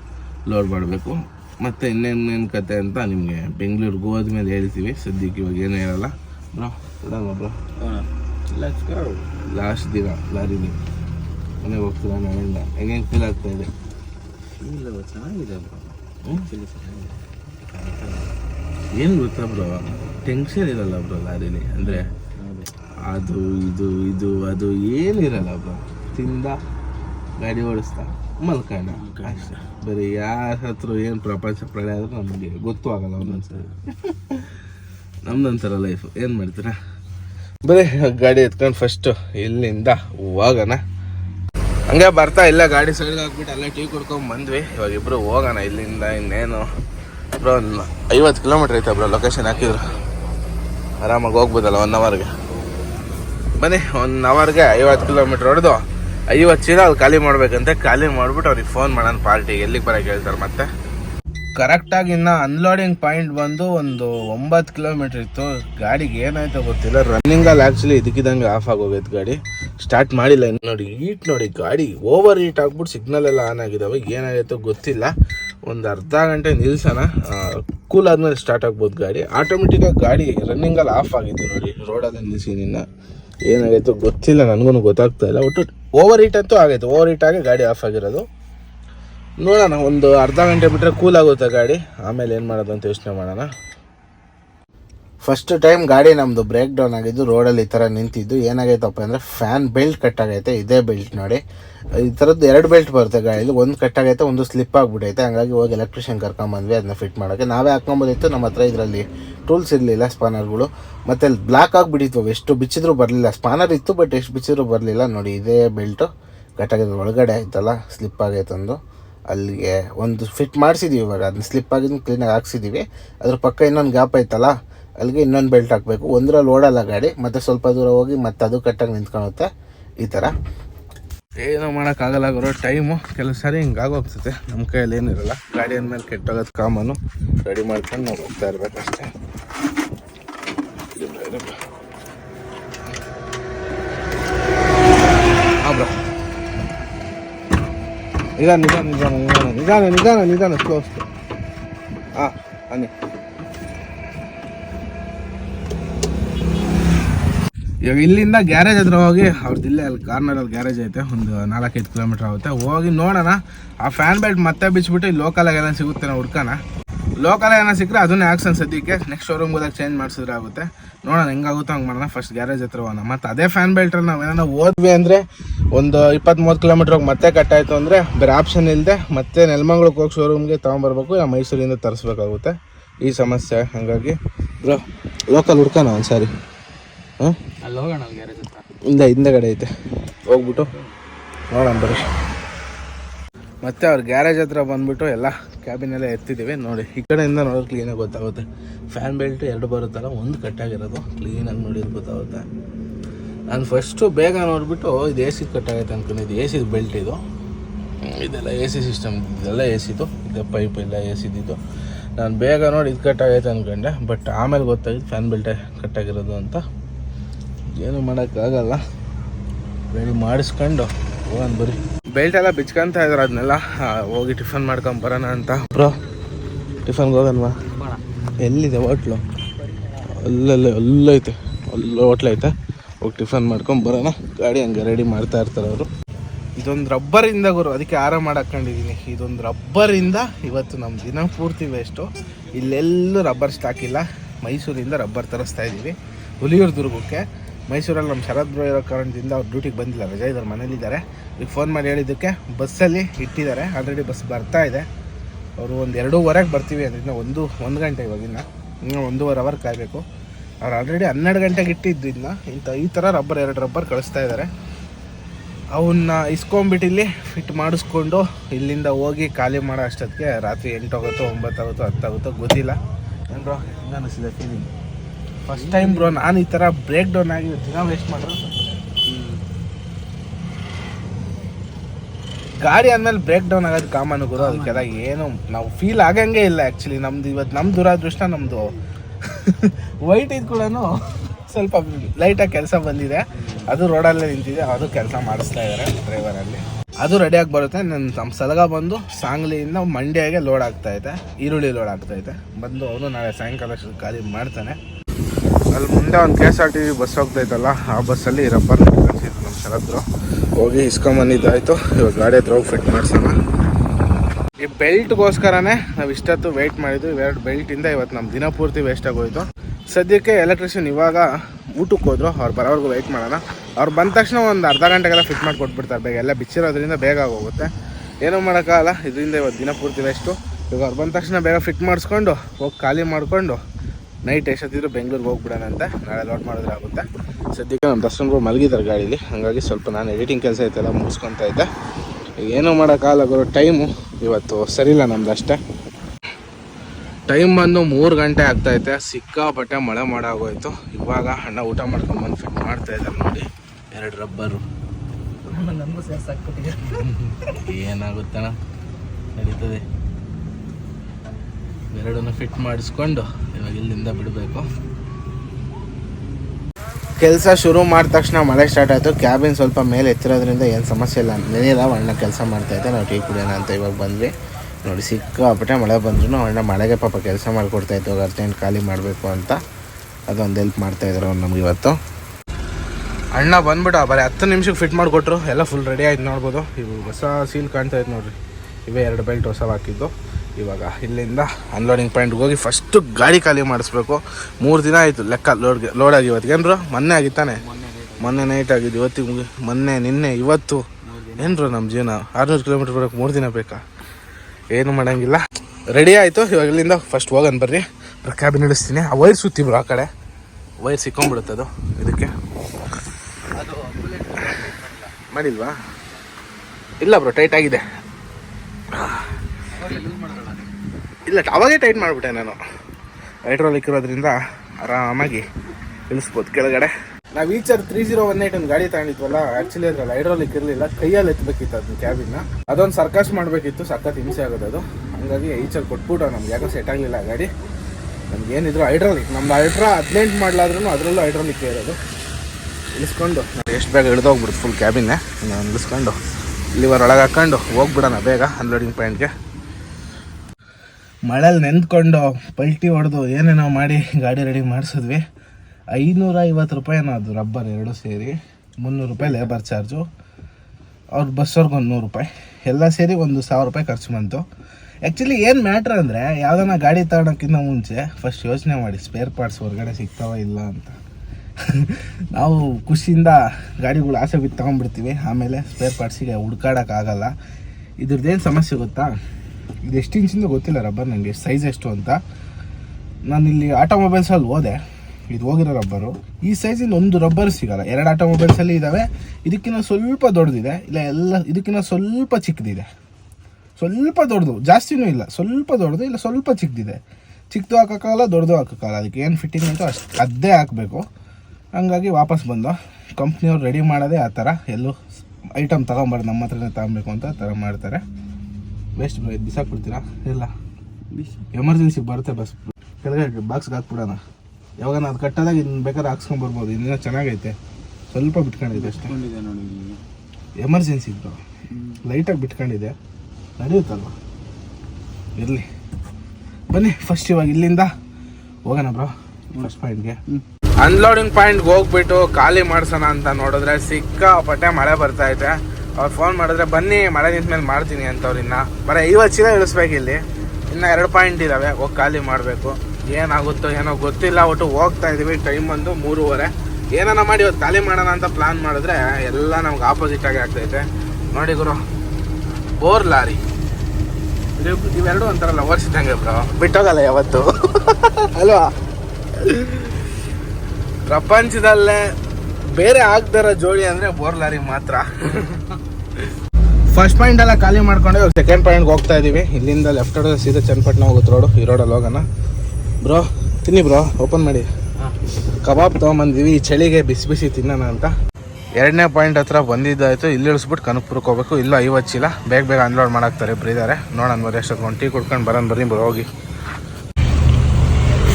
ಲೋಡ್ ಮಾಡಬೇಕು. ಮತ್ತು ಇನ್ನೇನೇನು ಕತೆ ಅಂತ ನಿಮಗೆ ಬೆಂಗಳೂರಿಗೆ ಹೋದ್ಮೇಲೆ ಹೇಳ್ತೀವಿ. ಸದ್ಯಕ್ಕೆ ಇವಾಗ ಏನು ಹೇಳಲ್ಲ. ಬ್ರೋ ಇಡೋಣ ಬ್ರೋ. ಲಾಸ್ಟ್ ದಿನ ಲಾರಿಲಿ ಮನೆಗೆ ಹೋಗ್ತೀರಾ ನಾಳೆಯಿಂದ? ಹೆಂಗೆ ಫೀಲ್ ಆಗ್ತಾ ಇದೆ? ಚೆನ್ನಾಗಿದೆ? ಏನು ಗೊತ್ತಾ ಬ್ರೋ? ಟೆನ್ಷನ್ ಇರಲ್ಲ ಬ್ರೋ ಲಾರಿಲಿ. ಅಂದರೆ ಅದು ಇದು ಇದು ಅದು ಏನಿರಲ್ಲ ಬ್ರೋ. ತಿಂದ ಗಾಡಿ ಓಡಿಸ್ತಾ? ಮಲ್ಕೊಂಡ ಅಷ್ಟೇ. ಬರೀ ಯಾರ ಹತ್ರ ಏನು ಪ್ರಪಂಚ ಪ್ರಳಯ ಆದ್ರೆ ನಮಗೆ ಗೊತ್ತೂ ಆಗಲ್ಲ ಒಂದೊಂದ್ಸರಿ ನಮ್ದೊಂಥರ ಲೈಫ್ ಏನು ಮಾಡ್ತೀರಾ? ಬರೀ ಗಾಡಿ ಎತ್ಕೊಂಡು ಫಸ್ಟು ಇಲ್ಲಿಂದ ಹೋಗೋಣ. ಹಂಗೆ ಬರ್ತಾ ಇಲ್ಲ ಗಾಡಿ ಸೈಡ್ಗೆ ಹಾಕ್ಬಿಟ್ಟು ಅಲ್ಲೇ ಟೀ ಕುಡ್ಕೊಂಡು ಬಂದ್ವಿ. ಇವಾಗ ಇಬ್ರು ಹೋಗೋಣ ಇಲ್ಲಿಂದ ಇನ್ನೇನು. ಬ್ರೋ ಒಂದು ಐವತ್ತು ಕಿಲೋಮೀಟ್ರ್ ಐತೆ ಬ್ರೋ ಲೊಕೇಶನ್ ಹಾಕಿದ್ರು. ಆರಾಮಾಗಿ ಹೋಗ್ಬೋದಲ್ಲ ಒನ್ ಅವರ್ಗೆ ಬನ್ನಿ ಒನ್ ಅವರ್ಗೆ ಐವತ್ತು ಕಿಲೋಮೀಟ್ರ್ ಹೊಡೆದು. ಐವತ್ತು ಚೀಲ ಅಲ್ಲಿ ಖಾಲಿ ಮಾಡ್ಬೇಕಂತೆ, ಖಾಲಿ ಮಾಡ್ಬಿಟ್ಟು ಅವ್ರಿಗೆ ಫೋನ್ ಮಾಡೋಣ ಪಾರ್ಟಿ ಎಲ್ಲಿಗೆ ಬರೋಕೆ ಹೇಳ್ತಾರೆ ಮತ್ತೆ? ಕರೆಕ್ಟಾಗಿ ಇನ್ನು ಅನ್ಲೋಡಿಂಗ್ ಪಾಯಿಂಟ್ ಬಂದು ಒಂದು ಒಂಬತ್ತು ಕಿಲೋಮೀಟ್ರ್ ಇತ್ತು. ಗಾಡಿಗೆ ಏನಾಯ್ತೋ ಗೊತ್ತಿಲ್ಲ. ರನ್ನಿಂಗಲ್ಲಿ ಆ್ಯಕ್ಚುಲಿ ಇದಕ್ಕಿದಂಗೆ ಆಫ್ ಆಗೋಗೈತೆ ಗಾಡಿ. ಸ್ಟಾರ್ಟ್ ಮಾಡಿಲ್ಲ ಇನ್ನು. ನೋಡಿ ಈಟ್ ನೋಡಿ, ಗಾಡಿ ಓವರ್ ಹೀಟ್ ಆಗ್ಬಿಟ್ಟು ಸಿಗ್ನಲ್ ಎಲ್ಲ ಆನ್ ಆಗಿದಾವೆ ಏನಾಗೈತೋ ಗೊತ್ತಿಲ್ಲ. ಒಂದು ಅರ್ಧ ಗಂಟೆ ನಿಲ್ಸೋಣ. ಕೂಲ್ ಆದ್ಮೇಲೆ ಸ್ಟಾರ್ಟ್ ಆಗ್ಬೋದು ಗಾಡಿ. ಆಟೋಮೆಟಿಕಾಗಿ ಗಾಡಿ ರನ್ನಿಂಗಲ್ಲಿ ಆಫ್ ಆಗಿತ್ತು ನೋಡಿ. ರೋಡಲ್ಲಿ ನಿಲ್ಸಿ ನಿನ್ನ ಏನಾಗೈತೋ ಗೊತ್ತಿಲ್ಲ ನನಗೂ ಗೊತ್ತಾಗ್ತಾ ಇಲ್ಲ. ಒಟ್ಟು ಓವರ್ ಹೀಟ್ ಅಂತೂ ಆಗೈತೆ. ಓವರ್ ಹೀಟ್ ಆಗಿ ಗಾಡಿ ಆಫ್ ಆಗಿರೋದು. ನೋಡೋಣ, ಒಂದು ಅರ್ಧ ಗಂಟೆ ಬಿಟ್ಟರೆ ಕೂಲ್ ಆಗುತ್ತೆ ಗಾಡಿ. ಆಮೇಲೆ ಏನು ಮಾಡೋದು ಅಂತ ಯೋಚನೆ ಮಾಡೋಣ. ಫಸ್ಟ್ ಟೈಮ್ ಗಾಡಿ ನಮ್ಮದು ಬ್ರೇಕ್ ಡೌನ್ ಆಗಿದ್ದು ರೋಡಲ್ಲಿ ಈ ಥರ ನಿಂತಿದ್ದು. ಏನಾಗೈತಪ್ಪ ಅಂದರೆ ಫ್ಯಾನ್ ಬೆಲ್ಟ್ ಕಟ್ ಆಗೈತೆ, ಇದೇ ಬೆಲ್ಟ್ ನೋಡಿ. ಈ ಥರದ್ದು ಎರಡು ಬೆಲ್ಟ್ ಬರುತ್ತೆ ಗಾಡೀಲಿ. ಒಂದು ಕಟ್ ಆಗೈತೆ, ಒಂದು ಸ್ಲಿಪ್ ಆಗಿಬಿಟ್ಟೈತೆ ಹಂಗಾಗಿ ಹೋಗಿ ಎಲೆಕ್ಟ್ರಿಷಿಯನ್ ಕರ್ಕೊಂಬಂದ್ವಿ ಅದನ್ನ ಫಿಟ್ ಮಾಡೋಕ್ಕೆ ನಾವೇ ಹಾಕ್ಕೊಂಬೋದಿತ್ತು, ನಮ್ಮ ಹತ್ರ ಇದರಲ್ಲಿ ಟೂಲ್ಸ್ ಇರಲಿಲ್ಲ ಸ್ಪಾನರ್ಗಳು ಮತ್ತು ಅಲ್ಲಿ ಬ್ಲಾಕ್ ಆಗಿಬಿಟ್ಟಿತ್ತು ಎಷ್ಟು ಬಿಚ್ಚಿದ್ರು ಬರಲಿಲ್ಲ. ಸ್ಪಾನರ್ ಇತ್ತು ಬಟ್ ಎಷ್ಟು ಬಿಚ್ಚಿದ್ರು ಬರಲಿಲ್ಲ. ನೋಡಿ, ಇದೇ ಬೆಲ್ಟು ಕಟ್ಟಾಗಿದ್ದು ಒಳಗಡೆ ಆಯ್ತಲ್ಲ ಸ್ಲಿಪ್ ಆಗೈತಂದು ಅಲ್ಲಿಗೆ ಒಂದು ಫಿಟ್ ಮಾಡಿಸಿದ್ದೀವಿ ಇವಾಗ. ಅದನ್ನ ಸ್ಲಿಪ್ ಆಗಿದ್ದು ಕ್ಲೀನಾಗಿ ಹಾಕ್ಸಿದ್ದೀವಿ ಅದ್ರ ಪಕ್ಕ ಇನ್ನೊಂದು ಗ್ಯಾಪ್ ಐತಲ್ಲ ಅಲ್ಲಿಗೆ ಇನ್ನೊಂದು ಬೆಲ್ಟ್ ಹಾಕಬೇಕು. ಒಂದರಲ್ಲಿ ಓಡಲ್ಲ ಗಾಡಿ, ಮತ್ತೆ ಸ್ವಲ್ಪ ದೂರ ಹೋಗಿ ಮತ್ತೆ ಅದು ಕಟ್ಟಾಗಿ ನಿಂತ್ಕೊಳುತ್ತೆ ಈ ಥರ ಏನೋ ಮಾಡೋಕ್ಕಾಗಲ್ಲ ಗುರು, ಟೈಮು ಕೆಲವು ಸಾರಿ ಹಿಂಗಾಗೋಗ್ತದೆ ನಮ್ಮ ಕೈಯಲ್ಲಿ ಏನಿರಲ್ಲ ಗಾಡಿ ಅಂದಮೇಲೆ ಕೆಟ್ಟೋಗೋದು ಕಾಮನು. ರೆಡಿ ಮಾಡ್ಕೊಂಡು ನಾವು ಹೋಗ್ತಾ ಇರಬೇಕಷ್ಟೇ. ನಿಧಾನ ನಿಧಾನ ನಿಧಾನ ನಿಧಾನ ನಿಧಾನ ನಿಧಾನ ನಿಧಾನ ಸ್ಲೋ ಸ್ಲೋ ಹಾಂ, ಬನ್ನಿ. ಇವಾಗ ಇಲ್ಲಿಂದ ಗ್ಯಾರೇಜ್ ಹತ್ರ ಹೋಗಿ ಅವ್ರದ್ದು ಇಲ್ಲೇ ಅಲ್ಲಿ ಕಾರ್ನರಲ್ಲಿ ಗ್ಯಾರೇಜ್ ಐತೆ, ಒಂದು ನಾಲ್ಕೈದು ಕಿಲೋಮೀಟ್ರ್ ಆಗುತ್ತೆ. ಹೋಗಿ ನೋಡೋಣ. ಆ ಫ್ಯಾನ್ ಬೆಲ್ಟ್ ಮತ್ತೆ ಬಿಚ್ಬಿಟ್ಟು ಲೋಕಲ್ ಲೋಕಲಾಗಿ ಏನೋ ಸಿಗುತ್ತೆ ನಾವು ಹುಡ್ಕೋಣ. ಲೋಕಲ್ ಏನೋ ಸಿಕ್ಕರೆ ಅದನ್ನೇ ಆಕ್ಸನ್ ಸದ್ಯಕ್ಕೆ. ನೆಕ್ಸ್ಟ್ ಶೋರೂಮ್ ಹೋದಾಗ ಚೇಂಜ್ ಮಾಡಿಸಿದ್ರೆ ಆಗುತ್ತೆ. ನೋಡೋಣ, ಹೆಂಗಾಗುತ್ತೋ ಹಂಗೆ ಮಾಡೋಣ. ಫಸ್ಟ್ ಗ್ಯಾರೇಜ್ ಹತ್ರ ಹೋಗೋಣ. ಮತ್ತು ಅದೇ ಫ್ಯಾನ್ ಬೆಲ್ಟ್ರಲ್ಲಿ ನಾವು ಏನೋ ಹೋದ್ವಿ ಅಂದರೆ ಒಂದು ಇಪ್ಪತ್ತ್ಮೂವತ್ತು ಕಿಲೋಮೀಟ್ರ್ ಹೋಗಿ ಮತ್ತೆ ಕಟ್ಟಾಯಿತು ಅಂದರೆ ಬೇರೆ ಆಪ್ಷನ್ ಇಲ್ಲದೆ ಮತ್ತೆ ನೆಲಮಂಗ್ಳಕ್ಕೆ ಹೋಗಿ ಶೋರೂಮ್ಗೆ ತೊಗೊಂಬರ್ಬೇಕು. ಇಲ್ಲ, ಮೈಸೂರಿಂದ ತರಿಸ್ಬೇಕಾಗುತ್ತೆ. ಈ ಸಮಸ್ಯೆ. ಹಾಗಾಗಿ ಬ್ರೋ ಲೋಕಲ್ ಹುಡ್ಕೋಣ ಒಂದು ಸಾರಿ ಹಾಂ ಗ್ಯಾರೇಜ್ ಹತ್ರ? ಹಿಂದೆ ಹಿಂದೆಗಡೆ ಐತೆ. ಹೋಗ್ಬಿಟ್ಟು ನೋಡೋಣ ಬರ್ರಿ ಮತ್ತೆ ಅವ್ರ ಗ್ಯಾರೇಜ್ ಹತ್ರ ಬಂದ್ಬಿಟ್ಟು ಎಲ್ಲ ಕ್ಯಾಬಿನೆಲ್ಲ ಎತ್ತಿದ್ದೀವಿ. ನೋಡಿ, ಈ ಕಡೆಯಿಂದ ನೋಡೋದು ಕ್ಲೀನಾಗಿ ಗೊತ್ತಾಗುತ್ತೆ. ಫ್ಯಾನ್ ಬೆಲ್ಟ್ ಎರಡು ಬರುತ್ತಲ್ಲ, ಒಂದು ಕಟ್ಟಾಗಿರೋದು ಕ್ಲೀನಾಗಿ ನೋಡಿದ್ರೆ ಗೊತ್ತಾಗುತ್ತೆ. ನಾನು ಫಸ್ಟು ಬೇಗ ನೋಡಿಬಿಟ್ಟು ಇದು ಎ ಸಿ ಕಟ್ಟಾಗೈತೆ ಅಂದ್ಕೊಂಡಿದ್ದು ಎ ಸಿ ಬೆಲ್ಟ್ ಇದು. ಇದೆಲ್ಲ ಎ ಸಿ ಸಿಸ್ಟಮ್ ಇದೆಲ್ಲ ಎ ಸಿದು ಇದೆ ಪೈಪ್ ಇಲ್ಲ ಎ ಸಿದಿದ್ದು ನಾನು ಬೇಗ ನೋಡಿ ಇದು ಕಟ್ಟಾಗೈತೆ ಅಂದ್ಕೊಂಡೆ ಬಟ್ ಆಮೇಲೆ ಗೊತ್ತಾಗಿದ್ದು ಫ್ಯಾನ್ ಬೆಲ್ಟೇ ಕಟ್ಟಾಗಿರೋದು ಅಂತ. ಏನು ಮಾಡೋಕ್ಕಾಗಲ್ಲ. ರೆಡಿ ಮಾಡಿಸ್ಕೊಂಡು ಹೋಗೋಣ ಬರೀ ಬೆಲ್ಟ್ ಎಲ್ಲ ಬಿಚ್ಕೊಂತ ಇದ್ರು ಅದನ್ನೆಲ್ಲ ಹೋಗಿ ಟಿಫನ್ ಮಾಡ್ಕೊಂಡ್ ಬರೋಣ ಅಂತ. ಬ್ರೋ ಟಿಫನ್ಗೆ ಹೋಗೋಣ ಎಲ್ಲಿದೆ ಹೋಟ್ಲು? ಅಲ್ಲೆಲ್ಲ ಅಲ್ಲೈತೆ ಅಲ್ಲ ಹೋಟ್ಲ್ ಐತೆ. ಹೋಗಿ ಟಿಫನ್ ಮಾಡ್ಕೊಂಡು ಬರೋಣ. ಗಾಡಿ ಹಂಗೆ ರೆಡಿ ಮಾಡ್ತಾ ಇರ್ತಾರೆ ಅವರು. ಇದೊಂದು ರಬ್ಬರಿಂದ ಗುರು ಅದಕ್ಕೆ ಆರಾಮ ಮಾಡಕ್ಕಂಡಿದ್ದೀನಿ ಇದೊಂದು ರಬ್ಬರಿಂದ ಇವತ್ತು ನಮ್ಮ ದಿನ ಪೂರ್ತಿ ವೇಸ್ಟು ಇಲ್ಲೆಲ್ಲೂ ರಬ್ಬರ್ ಸ್ಟಾಕ್ ಇಲ್ಲ. ಮೈಸೂರಿಂದ ರಬ್ಬರ್ ತರಿಸ್ತಾ ಇದ್ದೀವಿ ಹುಲಿಯೂರು ದುರ್ಗಕ್ಕೆ. ಮೈಸೂರಲ್ಲಿ ನಮ್ಮ ಶರತ್ ಬ್ರೋ ಇರೋ ಕಾರಣದಿಂದ ಅವ್ರು ಡ್ಯೂಟಿಗೆ ಬಂದಿಲ್ಲ. ರಜಾ ಇದ್ದಾರೆ ಮನೇಲಿದ್ದಾರೆ. ಈಗ ಫೋನ್ ಮಾಡಿ ಹೇಳಿದ್ದಕ್ಕೆ ಬಸ್ಸಲ್ಲಿ ಇಟ್ಟಿದ್ದಾರೆ. ಆಲ್ರೆಡಿ ಬಸ್ ಬರ್ತಾ ಇದೆ. ಅವರು ಒಂದು ಎರಡೂವರೆಗೆ ಬರ್ತೀವಿ ಅದರಿಂದ ಒಂದು ಒಂದು ಗಂಟೆ ಇವಾಗಿನ ಇನ್ನೂ ಒಂದೂವರೆ ಅವರ್ ಕಾಯಬೇಕು. ಅವ್ರು ಆಲ್ರೆಡಿ ಹನ್ನೆರಡು ಗಂಟೆಗೆ ಇಟ್ಟಿದ್ದು ಇದನ್ನ ಇಂಥ ಈ ಥರ ರಬ್ಬರ್ ಎರಡು ರಬ್ಬರ್ ಕಳಿಸ್ತಾ ಇದ್ದಾರೆ. ಅವನ್ನ ಇಸ್ಕೊಂಬಿಟ್ಟು ಇಲ್ಲಿ ಫಿಟ್ ಮಾಡಿಸ್ಕೊಂಡು ಇಲ್ಲಿಂದ ಹೋಗಿ ಖಾಲಿ ಮಾಡೋ ಅಷ್ಟೊತ್ತಿಗೆ ರಾತ್ರಿ ಎಂಟಾಗುತ್ತೋ ಒಂಬತ್ತಾಗುತ್ತೋ ಹತ್ತಾಗುತ್ತೋ ಗೊತ್ತಿಲ್ಲ. ಏನು ಹೆಂಗೆ ಅನಿಸಿದೆ ಫೀಲಿಂಗ್ ಫಸ್ಟ್ ಟೈಮ್ ಬ್ರೋ ನಾನು ಈ ಥರ ಬ್ರೇಕ್ ಡೌನ್ ಆಗಿ ದಿನ ವೇಸ್ಟ್ ಮಾಡ್ರು ಗಾಡಿ ಅಂದಮೇಲೆ ಬ್ರೇಕ್ ಡೌನ್ ಆಗೋದು ಕಾಮನ್ ಗುರು ಅದಕ್ಕೆ ಏನು, ನಾವು ಫೀಲ್ ಆಗಂಗೆ ಇಲ್ಲ ಆ್ಯಕ್ಚುಲಿ ನಮ್ದು ಇವತ್ತು ನಮ್ಮ ದುರಾದೃಷ್ಟ ನಮ್ಮದು ವೈಟ್ ಇದು ಕೂಡ ಸ್ವಲ್ಪ ಲೈಟಾಗಿ ಕೆಲಸ ಬಂದಿದೆ. ಅದು ರೋಡಲ್ಲೇ ನಿಂತಿದೆ, ಅದು ಕೆಲಸ ಮಾಡಿಸ್ತಾ ಇದ್ದಾರೆ ಡ್ರೈವರಲ್ಲಿ ಅದು ರೆಡಿಯಾಗಿ ಬರುತ್ತೆ. ನನ್ನ ನಮ್ಮ ಸಲಗ ಬಂದು ಸಾಂಗ್ಲಿಯಿಂದ ಮಂಡ್ಯಗೆ ಲೋಡ್ ಆಗ್ತಾಯಿದೆ ಈರುಳ್ಳಿ ಲೋಡ್ ಇದೆ. ಬಂದು ಅವನು ನಾಳೆ ಸಾಯಂಕಾಲ ಖಾಲಿ ಮಾಡ್ತಾನೆ. ಅಲ್ಲಿ ಮುಂದೆ ಒಂದು K S R T C bus ಹೋಗ್ತೈತಲ್ಲ ಆ ಬಸ್ಸಲ್ಲಿ ರಬ್ಬರ್ ಕಳಿಸಿದ್ರು ನಮ್ಮ ಶರತ್ರು. ಹೋಗಿ ಇಸ್ಕೊಂಬಂದಿದ್ದಾಯ್ತು ಇವಾಗ ಗಾಡಿ ಹತ್ರ ಹೋಗಿ ಫಿಟ್ ಮಾಡ್ಸೋಣ. ಈ ಬೆಲ್ಟ್ಗೋಸ್ಕರನೇ ನಾವು ಇಷ್ಟೊತ್ತು ವೆಯ್ಟ್ ಮಾಡಿದ್ವಿ. ಇವೆರಡು ಬೆಲ್ಟಿಂದ ಇವತ್ತು ನಮ್ಮ ದಿನ ಪೂರ್ತಿ ವೇಸ್ಟ್ ಆಗೋಯ್ತು. ಸದ್ಯಕ್ಕೆ ಎಲೆಕ್ಟ್ರಿಷಿಯನ್ ಇವಾಗ ಊಟಕ್ಕೆ ಹೋದ್ರು. ಅವ್ರು ಬರೋವರೆಗೂ ವೆಯ್ಟ್ ಮಾಡೋಣ. ಅವ್ರು ಬಂದ ತಕ್ಷಣ ಒಂದು ಅರ್ಧ ಗಂಟೆಗೆಲ್ಲ ಫಿಟ್ ಮಾಡಿ ಕೊಟ್ಬಿಡ್ತಾರೆ. ಬೇಗ ಎಲ್ಲ ಬಿಚ್ಚಿರೋದ್ರಿಂದ ಬೇಗ ಆಗೋಗುತ್ತೆ. ಏನೂ ಮಾಡೋಕ್ಕಾಗಲ್ಲ. ಇದರಿಂದ ಇವತ್ತು ದಿನ ಪೂರ್ತಿ ವೇಸ್ಟು ಇವಾಗ ಅವ್ರು ಬಂದ ತಕ್ಷಣ ಬೇಗ ಫಿಟ್ ಮಾಡಿಸ್ಕೊಂಡು ಹೋಗಿ ಖಾಲಿ ಮಾಡಿಕೊಂಡು ನೈಟ್ ಎಷ್ಟೊತ್ತಿದ್ರು ಬೆಂಗಳೂರಿಗೆ ಹೋಗ್ಬಿಡೋಣ ಅಂತ ನಾಳೆ ಲೋಡ್ ಮಾಡಿದ್ರೆ ಆಗುತ್ತೆ. ಸದ್ಯಕ್ಕೆ ನಮ್ಮ ದರ್ಶನ್ಗಳು ಮಲಗಿದ್ದಾರೆ ಗಾಡೀಲಿ. ಹಾಗಾಗಿ ಸ್ವಲ್ಪ ನಾನು ಎಡಿಟಿಂಗ್ ಕೆಲಸ ಐತೆಲ್ಲ ಮುಗಿಸ್ಕೊತಾ ಇದ್ದೆ. ಈಗ ಏನೂ ಮಾಡೋಕ್ಕಾಗಲ್ಲ ಬರೋ ಟೈಮು ಇವತ್ತು ಸರಿಯಿಲ್ಲ ನಮ್ದು ಅಷ್ಟೇ. ಟೈಮ್ ಬಂದು ಮೂರು ಗಂಟೆ ಆಗ್ತೈತೆ ಸಿಕ್ಕಾಪಟ್ಟೆ ಮಳೆ ಮಾಡಾಗೋಯ್ತು. ಇವಾಗ ಅಣ್ಣ ಊಟ ಮಾಡ್ಕೊಂಡು ಬಂದು ಫಿಟ್ ಮಾಡ್ತಾ ಇದ್ದಾರೆ ನೋಡಿ. ಎರಡು ರಬ್ಬರು ಏನಾಗುತ್ತಣ್ಣ? ನಡೀತದೆ. ಎರಡನ್ನು ಫಿಟ್ ಮಾಡಿಸ್ಕೊಂಡು ಇವಾಗ ಇಲ್ಲಿಂದ ಬಿಡಬೇಕು. ಕೆಲಸ ಶುರು ಮಾಡಿದ ತಕ್ಷಣ ಮಳೆ ಸ್ಟಾರ್ಟ್ ಆಯಿತು. ಕ್ಯಾಬಿನ್ ಸ್ವಲ್ಪ ಮೇಲೆ ಎತ್ತಿರೋದ್ರಿಂದ ಏನು ಸಮಸ್ಯೆ ಇಲ್ಲ. ನೆನೆಯಲ್ಲ ಅಣ್ಣ ಕೆಲಸ ಮಾಡ್ತಾಯಿದ್ದೆ ನಾವು ಟೀ ಕುಡಿಯೋಣ ಅಂತ ಇವಾಗ ಬಂದ್ವಿ. ನೋಡಿ ಸಿಕ್ಕಾಪಟ್ಟೆ ಮಳೆ ಬಂದ್ರು ಅಣ್ಣ ಮಳೆಗೆ ಪಾಪ ಕೆಲಸ ಮಾಡಿಕೊಡ್ತಾಯಿತ್ತು ಇವಾಗ ಅರ್ಜೆಂಟ್ ಖಾಲಿ ಮಾಡಬೇಕು ಅಂತ ಅದೊಂದು ಹೆಲ್ಪ್ ಮಾಡ್ತಾಯಿದ್ರು ಅವ್ರು ನಮ್ಗೆ ಇವತ್ತು. ಅಣ್ಣ ಬಂದ್ಬಿಟ್ಟು ಬರೀ ಹತ್ತು ನಿಮಿಷಕ್ಕೆ ಫಿಟ್ ಮಾಡಿಕೊಟ್ರು. ಎಲ್ಲ ಫುಲ್ ರೆಡಿ ಆಯ್ತು ನೋಡ್ಬೋದು. ಇವು ಹೊಸ ಸೀಲ್ ಕಾಣ್ತಾ ಇತ್ತು ನೋಡ್ರಿ. ಇವೇ ಎರಡು ಬೆಲ್ಟ್ ಹೊಸ ಹಾಕಿದ್ದು. ಇವಾಗ ಇಲ್ಲಿಂದ ಅನ್ಲೋಡಿಂಗ್ ಪಾಯಿಂಟ್ಗೆ ಹೋಗಿ ಫಸ್ಟು ಗಾಡಿ ಖಾಲಿ ಮಾಡಿಸ್ಬೇಕು. ಮೂರು ದಿನ ಆಯಿತು ಲೆಕ್ಕ ಲೋಡ್ಗೆ ಲೋಡ್ ಆಗಿ ಇವತ್ತಿಗೆ. ಏನ್ರು? ಮೊನ್ನೆ ಆಗಿತ್ತಾನೆ ಮೊನ್ನೆ ನೈಟ್ ಆಗಿದ್ದು ಇವತ್ತಿಗೆ ಮುಗಿ ಮೊನ್ನೆ, ನಿನ್ನೆ, ಇವತ್ತು. ಏನ್ರು ನಮ್ಮ ಜೀವನ? ಆರುನೂರು ಕಿಲೋಮೀಟ್ರ್ ಬರೋಕ್ಕೆ ಮೂರು ದಿನ ಬೇಕಾ? ಏನು ಮಾಡೋಂಗಿಲ್ಲ. ರೆಡಿ ಆಯಿತು. ಇವಾಗ ಇಲ್ಲಿಂದ ಫಸ್ಟ್ ಹೋಗನ್ ಬರ್ರಿ. ಕ್ಯಾಬಿನ್ ಇಳಿಸ್ತೀನಿ. ಆ ವೈರ್ ಸುತ್ತಿಬ್ರು ಆ ಕಡೆ. ವೈರ್ ಸಿಕ್ಕೊಂಬಿಡುತ್ತೆ ಅದು. ಇದಕ್ಕೆ. ಮಾಡಿಲ್ವಾ? ಇಲ್ಲ ಬ್ರೋ ಟೈಟ್ ಆಗಿದೆ. ಇಲ್ಲ, ಅವಾಗೇ ಟೈಟ್ ಮಾಡಿಬಿಟ್ಟೆ ನಾನು. ಹೈಡ್ರಾಲಿಕ್ ಇರೋದ್ರಿಂದ ಆರಾಮಾಗಿ ಇಳಿಸ್ಬೋದು ಕೆಳಗಡೆ. ನಾವು Eicher three zero one eight ಒಂದು ಗಾಡಿ ತಗೊಂಡಿದ್ವಲ್ಲ ಆ್ಯಕ್ಚುಲಿ ಅದ್ರಲ್ಲಿ ಹೈಡ್ರೋಲಿಕ್ ಇರಲಿಲ್ಲ ಕೈಯಲ್ಲಿ ಎತ್ತಬೇಕಿತ್ತು ಅದನ್ನ ಕ್ಯಾಬಿನ ಅದೊಂದು ಸರ್ಕಸ್ ಮಾಡಬೇಕಿತ್ತು, ಸಖತ್ ಹಿಂಸೆ ಆಗೋದು ಅದು. ಹಂಗಾಗಿ ಈಚರ್ ಕೊಟ್ಬಿಟ್ಟು ನಮ್ಗೆ ಯಾಕೋ ಸೆಟ್ ಆಗಲಿಲ್ಲ ಗಾಡಿ. ನಮ್ಗೆ ಏನಿದ್ರು ಹೈಡ್ರಾಲಿಕ್ ನಮ್ದು ಅಲ್ಟ್ರಾ ಹದಿನೆಂಟು ಮಾಡಲಾದ್ರೂ ಅದರಲ್ಲೂ ಹೈಡ್ರಾಲಿಕ್ ಇರೋದು. ಇಳಿಸ್ಕೊಂಡು ಎಷ್ಟು ಬೇಗ ಇಳಿದೋಗ್ಬಿಡುತ್ತೆ ಫುಲ್ ಕ್ಯಾಬಿನ್ನೇ ನಾನು ಇಳಿಸ್ಕೊಂಡು ಲಿವರ್ ಒಳಗೆ ಹಾಕೊಂಡು ಹೋಗ್ಬಿಡೋಣ ಬೇಗ ಅನ್ಲೋಡಿಂಗ್ ಪಾಯಿಂಟ್ಗೆ ಮಳೇಲಿ ನೆಂದ್ಕೊಂಡು ಪಲ್ಟಿ ಹೊಡೆದು ಏನೇನೋ ಮಾಡಿ ಗಾಡಿ ರೆಡಿ ಮಾಡಿಸಿದ್ವಿ. ಐನೂರ ಐವತ್ತು ರೂಪಾಯಿನೋ ಅದು ರಬ್ಬರ್ ಎರಡು ಸೇರಿ, ಮುನ್ನೂರು ರೂಪಾಯಿ ಲೇಬರ್ ಚಾರ್ಜು ಅವ್ರ ಬಸ್ಸವ್ರಿಗೆ ಒಂದು ನೂರು ರೂಪಾಯಿ. ಎಲ್ಲ ಸೇರಿ ಒಂದು ಸಾವಿರ ರೂಪಾಯಿ ಖರ್ಚು ಬಂತು. ಆ್ಯಕ್ಚುಲಿ ಏನು ಮ್ಯಾಟ್ರ್ ಅಂದರೆ, ಯಾವ್ದಾನ ಗಾಡಿ ತಗೊಳಕ್ಕಿಂತ ಮುಂಚೆ ಫಸ್ಟ್ ಯೋಚನೆ ಮಾಡಿ ಸ್ಪೇರ್ ಪಾರ್ಟ್ಸ್ ಹೊರಗಡೆ ಸಿಗ್ತಾವ ಇಲ್ಲ ಅಂತ. ನಾವು ಖುಷಿಯಿಂದ ಗಾಡಿಗಳು ಆಸೆ ಬಿತ್ತು ತೊಗೊಂಡ್ಬಿಡ್ತೀವಿ. ಆಮೇಲೆ ಸ್ಪೇರ್ ಪಾರ್ಟ್ಸಿಗೆ ಹುಡ್ಕಾಡೋಕ್ಕಾಗಲ್ಲ ಇದ್ರದ್ದೇನು ಸಮಸ್ಯೆ ಗೊತ್ತಾ? ಇದು ಎಷ್ಟು ಇಂಚಿಂದ ಗೊತ್ತಿಲ್ಲ ರಬ್ಬರ್ ನನಗೆ. ಸೈಜ್ ಎಷ್ಟು ಅಂತ. ನಾನು ಇಲ್ಲಿ ಆಟೋಮೊಬೈಲ್ಸಲ್ಲಿ ಹೋದೆ. ಇದು ಹೋಗಿರೋ ರಬ್ಬರು. ಈ ಸೈಜಿಂದ ಒಂದು ರಬ್ಬರ್ ಸಿಗಲ್ಲ. ಎರಡು ಆಟೋಮೊಬೈಲ್ಸಲ್ಲಿ ಇದ್ದಾವೆ ಇದಕ್ಕಿಂತ ಸ್ವಲ್ಪ ದೊಡ್ಡದಿದೆ. ಇಲ್ಲ, ಎಲ್ಲ, ಇದಕ್ಕಿಂತ ಸ್ವಲ್ಪ ಚಿಕ್ಕದಿದೆ. ಸ್ವಲ್ಪ ದೊಡ್ಡದು. ಜಾಸ್ತಿನೂ ಇಲ್ಲ. ಸ್ವಲ್ಪ ದೊಡ್ಡದು, ಇಲ್ಲ, ಸ್ವಲ್ಪ ಚಿಕ್ಕದಿದೆ. ಚಿಕ್ಕದು ಹಾಕೋಕ್ಕಾಗಲ್ಲ, ದೊಡ್ಡದು ಹಾಕೋಕ್ಕಾಗಲ್ಲ. ಅದಕ್ಕೆ ಏನು ಫಿಟ್ಟಿಂಗ್ ಅಂತೂ ಅಷ್ಟು ಅದೇ ಹಾಕಬೇಕು. ಹಂಗಾಗಿ ವಾಪಸ್ ಬಂದು ಕಂಪ್ನಿಯವ್ರು ರೆಡಿ ಮಾಡೋದೇ ಆ ಥರ. ಎಲ್ಲೂ ಐಟಮ್ ತೊಗೊಂಬಾರ್ದು, ನಮ್ಮ ಹತ್ರನೇ ತಗೊಬೇಕು ಅಂತ ಆ ಥರ ಮಾಡ್ತಾರೆ. ವೇಸ್ಟ್ ಬಿಸಾಕ್ಬಿಡ್ತೀರಾ ಇಲ್ಲ. ಎಮರ್ಜೆನ್ಸಿಗೆ ಬರುತ್ತೆ ಬಸ್ ಕೆಳಗಡೆ ಬಾಕ್ಸ್ಗೆ ಹಾಕ್ಬಿಡೋಣ. ಯಾವಾಗ ಅದು ಕಟ್ಟದಾಗ ಇನ್ನು ಬೇಕಾದ್ರೆ ಹಾಕ್ಸ್ಕೊಂಡ್ಬರ್ಬೋದು ಇನ್ನೂ ಚೆನ್ನಾಗೈತೆ. ಸ್ವಲ್ಪ ಬಿಟ್ಕೊಂಡಿದೆ ಅಷ್ಟೇ. ಎಮರ್ಜೆನ್ಸಿ ಬ್ರೋ ಲೈಟಾಗಿ ಬಿಟ್ಕೊಂಡಿದೆ. ನಡೆಯುತ್ತಲ್ವ? ಇರಲಿ. ಬನ್ನಿ ಫಸ್ಟ್ ಇವಾಗ ಇಲ್ಲಿಂದ ಹೋಗೋಣ ಬ್ರೋ ಫಸ್ಟ್ ಪಾಯಿಂಟ್ಗೆ ಅನ್ಲೋಡಿಂಗ್ ಪಾಯಿಂಟ್ಗೆ ಹೋಗ್ಬಿಟ್ಟು ಖಾಲಿ ಮಾಡ್ಸೋಣ ಅಂತ ನೋಡಿದ್ರೆ ಸಿಕ್ಕಾಪಟ್ಟೆ ಮಳೆ ಬರ್ತಾ ಐತೆ ಅವ್ರು ಫೋನ್ ಮಾಡಿದ್ರೆ ಬನ್ನಿ ಮಳೆ ನಿಂತ ಮೇಲೆ ಮಾಡ್ತೀನಿ ಅಂತವ್ರು ಇನ್ನ ಬರೀ ಐವತ್ತು ಚೀಲ ಇಳಿಸ್ಬೇಕು ಇಲ್ಲಿ. ಇನ್ನ ಎರಡು ಪಾಯಿಂಟ್ ಇದ್ದಾವೆ ಹೋಗಿ ಖಾಲಿ ಮಾಡಬೇಕು. ಏನಾಗುತ್ತೋ ಏನೋ ಗೊತ್ತಿಲ್ಲ ಒಟ್ಟು ಹೋಗ್ತಾ ಇದೀವಿ ಟೈಮ್ ಬಂದು ಮೂರುವರೆ. ಏನಾನ ಮಾಡಿ ಇವತ್ತು ಖಾಲಿ ಮಾಡೋಣ ಅಂತ ಪ್ಲಾನ್ ಮಾಡಿದ್ರೆ ಎಲ್ಲ ನಮ್ಗೆ ಆಪೋಸಿಟ್ ಆಗಿ ಆಗ್ತೈತೆ. ನೋಡಿ ಗುರು ಬೋರ್ ಲಾರಿ. ಇವ್- ಇವೆರಡು ಒಂಥರ ಇದ್ದಂಗೆ ಬ್ರೋ ಬಿಟ್ಟೋಗಲ್ಲ ಯಾವತ್ತು. ಅಲ್ವಾ? ಪ್ರಪಂಚದಲ್ಲೇ ಬೇರೆ ಆಗ್ದಾರ ಜೋಡಿ ಅಂದ್ರೆ ಬೋರ್ಲಾರಿ ಮಾತ್ರ. ಫಸ್ಟ್ ಪಾಯಿಂಟ್ ಎಲ್ಲ ಖಾಲಿ ಮಾಡ್ಕೊಂಡು ಸೆಕೆಂಡ್ ಪಾಯಿಂಟ್ಗೆ ಹೋಗ್ತಾ ಇದೀವಿ. ಇಲ್ಲಿಂದ ಲೆಫ್ಟ್ ಹೊಡೆದ ಸೀದಾ ಚನ್ನಪಟ್ಟಣ ಹೋಗುತ್ತೆ ರೋಡು ಈ ರೋಡಲ್ಲಿ ಹೋಗೋಣ. ಬ್ರೋ ತಿನ್ನಿ ಬ್ರೋ ಓಪನ್ ಮಾಡಿ. ಕಬಾಬ್ ತೊಗೊಂಬಂದಿವಿ. ಈ ಚಳಿಗೆ ಬಿಸಿ ಬಿಸಿ ತಿನ್ನೋಣ ಅಂತ. ಎರಡನೇ ಪಾಯಿಂಟ್ ಹತ್ರ ಬಂದಿದ್ದಾಯ್ತು. ಇಲ್ಲಿ ಇಳಿಸ್ಬಿಟ್ಟು ಕನಕಪುರಕ್ಕೆ ಹೋಗ್ಬೇಕು. ಇಲ್ಲ ಐವತ್ತು ಚೀಲ. ಬೇಗ ಬೇಗ ಅನ್ಲೋಡ್ ಮಾಡಾಕ್ತಾರೆ. ಇಬ್ರು ಇದ್ದಾರೆ ನೋಡೋಣ ಬರ್ರಿ ಒಂದು ಟೀ ಕುಡ್ಕೊಂಡು ಬರೋಣ. ಬರ್ರಿ ಬ್ರೋ ಹೋಗಿ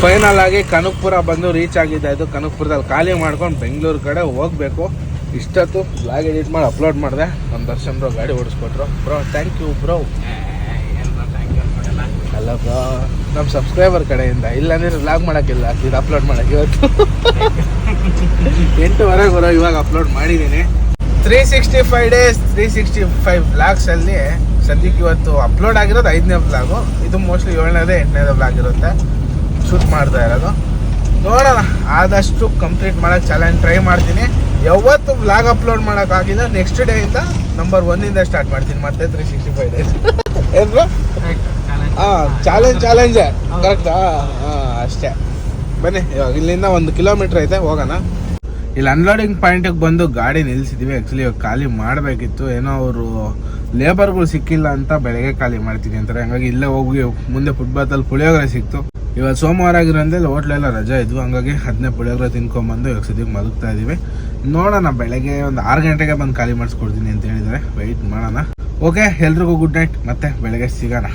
ಫೈನಲ್ ಆಗಿ ಕನಕಪುರ ಬಂದು ರೀಚ್ ಆಗಿದೆ. ಇದು ಕನಕಪುರದಲ್ಲಿ ಖಾಲಿ ಮಾಡ್ಕೊಂಡು ಬೆಂಗಳೂರು ಕಡೆ ಹೋಗಬೇಕು. ಇಷ್ಟೊತ್ತು ಬ್ಲಾಗ್ ಎಡಿಟ್ ಮಾಡಿ ಅಪ್ಲೋಡ್ ಮಾಡಿದೆ. ನಮ್ಮ ದರ್ಶನ್ ಬ್ರೋ ಗಾಡಿ ಓಡಿಸ್ಕೊಟ್ರು. Bro thank you bro. ಅಲ್ಲ ಬ್ರೋ. ನಮ್ಮ ಸಬ್ಸ್ಕ್ರೈಬರ್ ಕಡೆಯಿಂದ. ಇಲ್ಲಾಂದ್ರೆ ಬ್ಲಾಗ್ ಮಾಡೋಕ್ಕಿಲ್ಲ. ಇದು ಅಪ್ಲೋಡ್ ಮಾಡೋಕೆ ಇವತ್ತು. ಎಂಟುವರೆಗೆ ಬರೋ, ಇವಾಗ ಅಪ್ಲೋಡ್ ಮಾಡಿದ್ದೀನಿ. Three sixty five days three sixty five ಬ್ಲಾಗ್ಸಲ್ಲಿ ಸದ್ಯಕ್ಕೆ ಇವತ್ತು ಅಪ್ಲೋಡ್ ಆಗಿರೋದು ಐದನೇ ಬ್ಲಾಗು ಇದು ಮೋಸ್ಟ್ಲಿ ಏಳನೇದೇ ಎಂಟನೇದೇ ಬ್ಲಾಗ್ ಇರುತ್ತೆ. ಶೂಟ್ ಮಾಡ್ತಾ ಇರೋದು. ನೋಡೋಣ ಆದಷ್ಟು ಕಂಪ್ಲೀಟ್ ಮಾಡೋಕ್ಕೆ ಚಾಲೆಂಜ್ ಟ್ರೈ ಮಾಡ್ತೀನಿ. ಯಾವತ್ತು ಬ್ಲಾಗ್ ಅಪ್ಲೋಡ್ ಮಾಡೋಕ್ಕಾಗಿಲ್ಲ ನೆಕ್ಸ್ಟ್ ಡೇ ಇಂದ ನಂಬರ್ ಒನ್ನಿಂದ ಸ್ಟಾರ್ಟ್ ಮಾಡ್ತೀನಿ. ಮತ್ತೆ ತ್ರೀ ಸಿಕ್ಸ್ಟಿ ಫೈವ್ ಡೇಸ್ ಏನು ಹಾಂ ಚಾಲೆಂಜ್ ಚಾಲೆಂಜೇ ಕರೆಕ್ಟಾ ಹಾಂ ಅಷ್ಟೇ. ಬನ್ನಿ ಇವಾಗ ಇಲ್ಲಿಂದ ಒಂದು ಕಿಲೋಮೀಟ್ರ್ ಐತೆ ಹೋಗೋಣ. ಇಲ್ಲಿ ಅನ್ಲೋಡಿಂಗ್ ಪಾಯಿಂಟಿಗೆ ಬಂದು ಗಾಡಿ ನಿಲ್ಲಿಸಿದ್ವಿ ಆ್ಯಕ್ಚುಲಿ ಇವಾಗ ಖಾಲಿ ಮಾಡಬೇಕಿತ್ತು. ಏನೋ ಅವರು ಲೇಬರ್ಗಳು ಸಿಕ್ಕಿಲ್ಲ ಅಂತ ಬೆಳಗ್ಗೆ ಖಾಲಿ ಮಾಡ್ತೀನಿ ಅಂತಾರೆ. ಹಂಗಾಗಿ ಇಲ್ಲೇ ಹೋಗಿ ಮುಂದೆ ಫುಟ್ಬಾತಲ್ಲಿ ಪುಳಿಯೋಗರೆ ಸಿಕ್ತು. ಇವತ್ತು ಸೋಮವಾರ ಆಗಿರೋದ್ರಲ್ಲಿ ಹೋಟ್ಲೆಲ್ಲ ರಜಾ ಇದ್ವು. ಹಂಗಾಗಿ ಅದನ್ನೇ ಪುಳಿಯೋಗರೆ ತಿನ್ಕೊಂಬಂದು ಇವಾಗ ಸದ್ಯಕ್ಕೆ ಮಲಗ್ತಾ ಇದ್ದೀವಿ ನೋಡೋಣ, ಬೆಳಗ್ಗೆ ಒಂದು ಆರು ಗಂಟೆಗೆ ಬಂದು ಖಾಲಿ ಮಾಡಿಸ್ಕೊಡ್ತೀನಿ ಅಂತ ಹೇಳಿದರೆ ವೆಯ್ಟ್ ಮಾಡೋಣ. ಓಕೆ ಎಲ್ರಿಗೂ ಗುಡ್ ನೈಟ್ ಮತ್ತೆ ಬೆಳಗ್ಗೆ ಸಿಗೋಣ.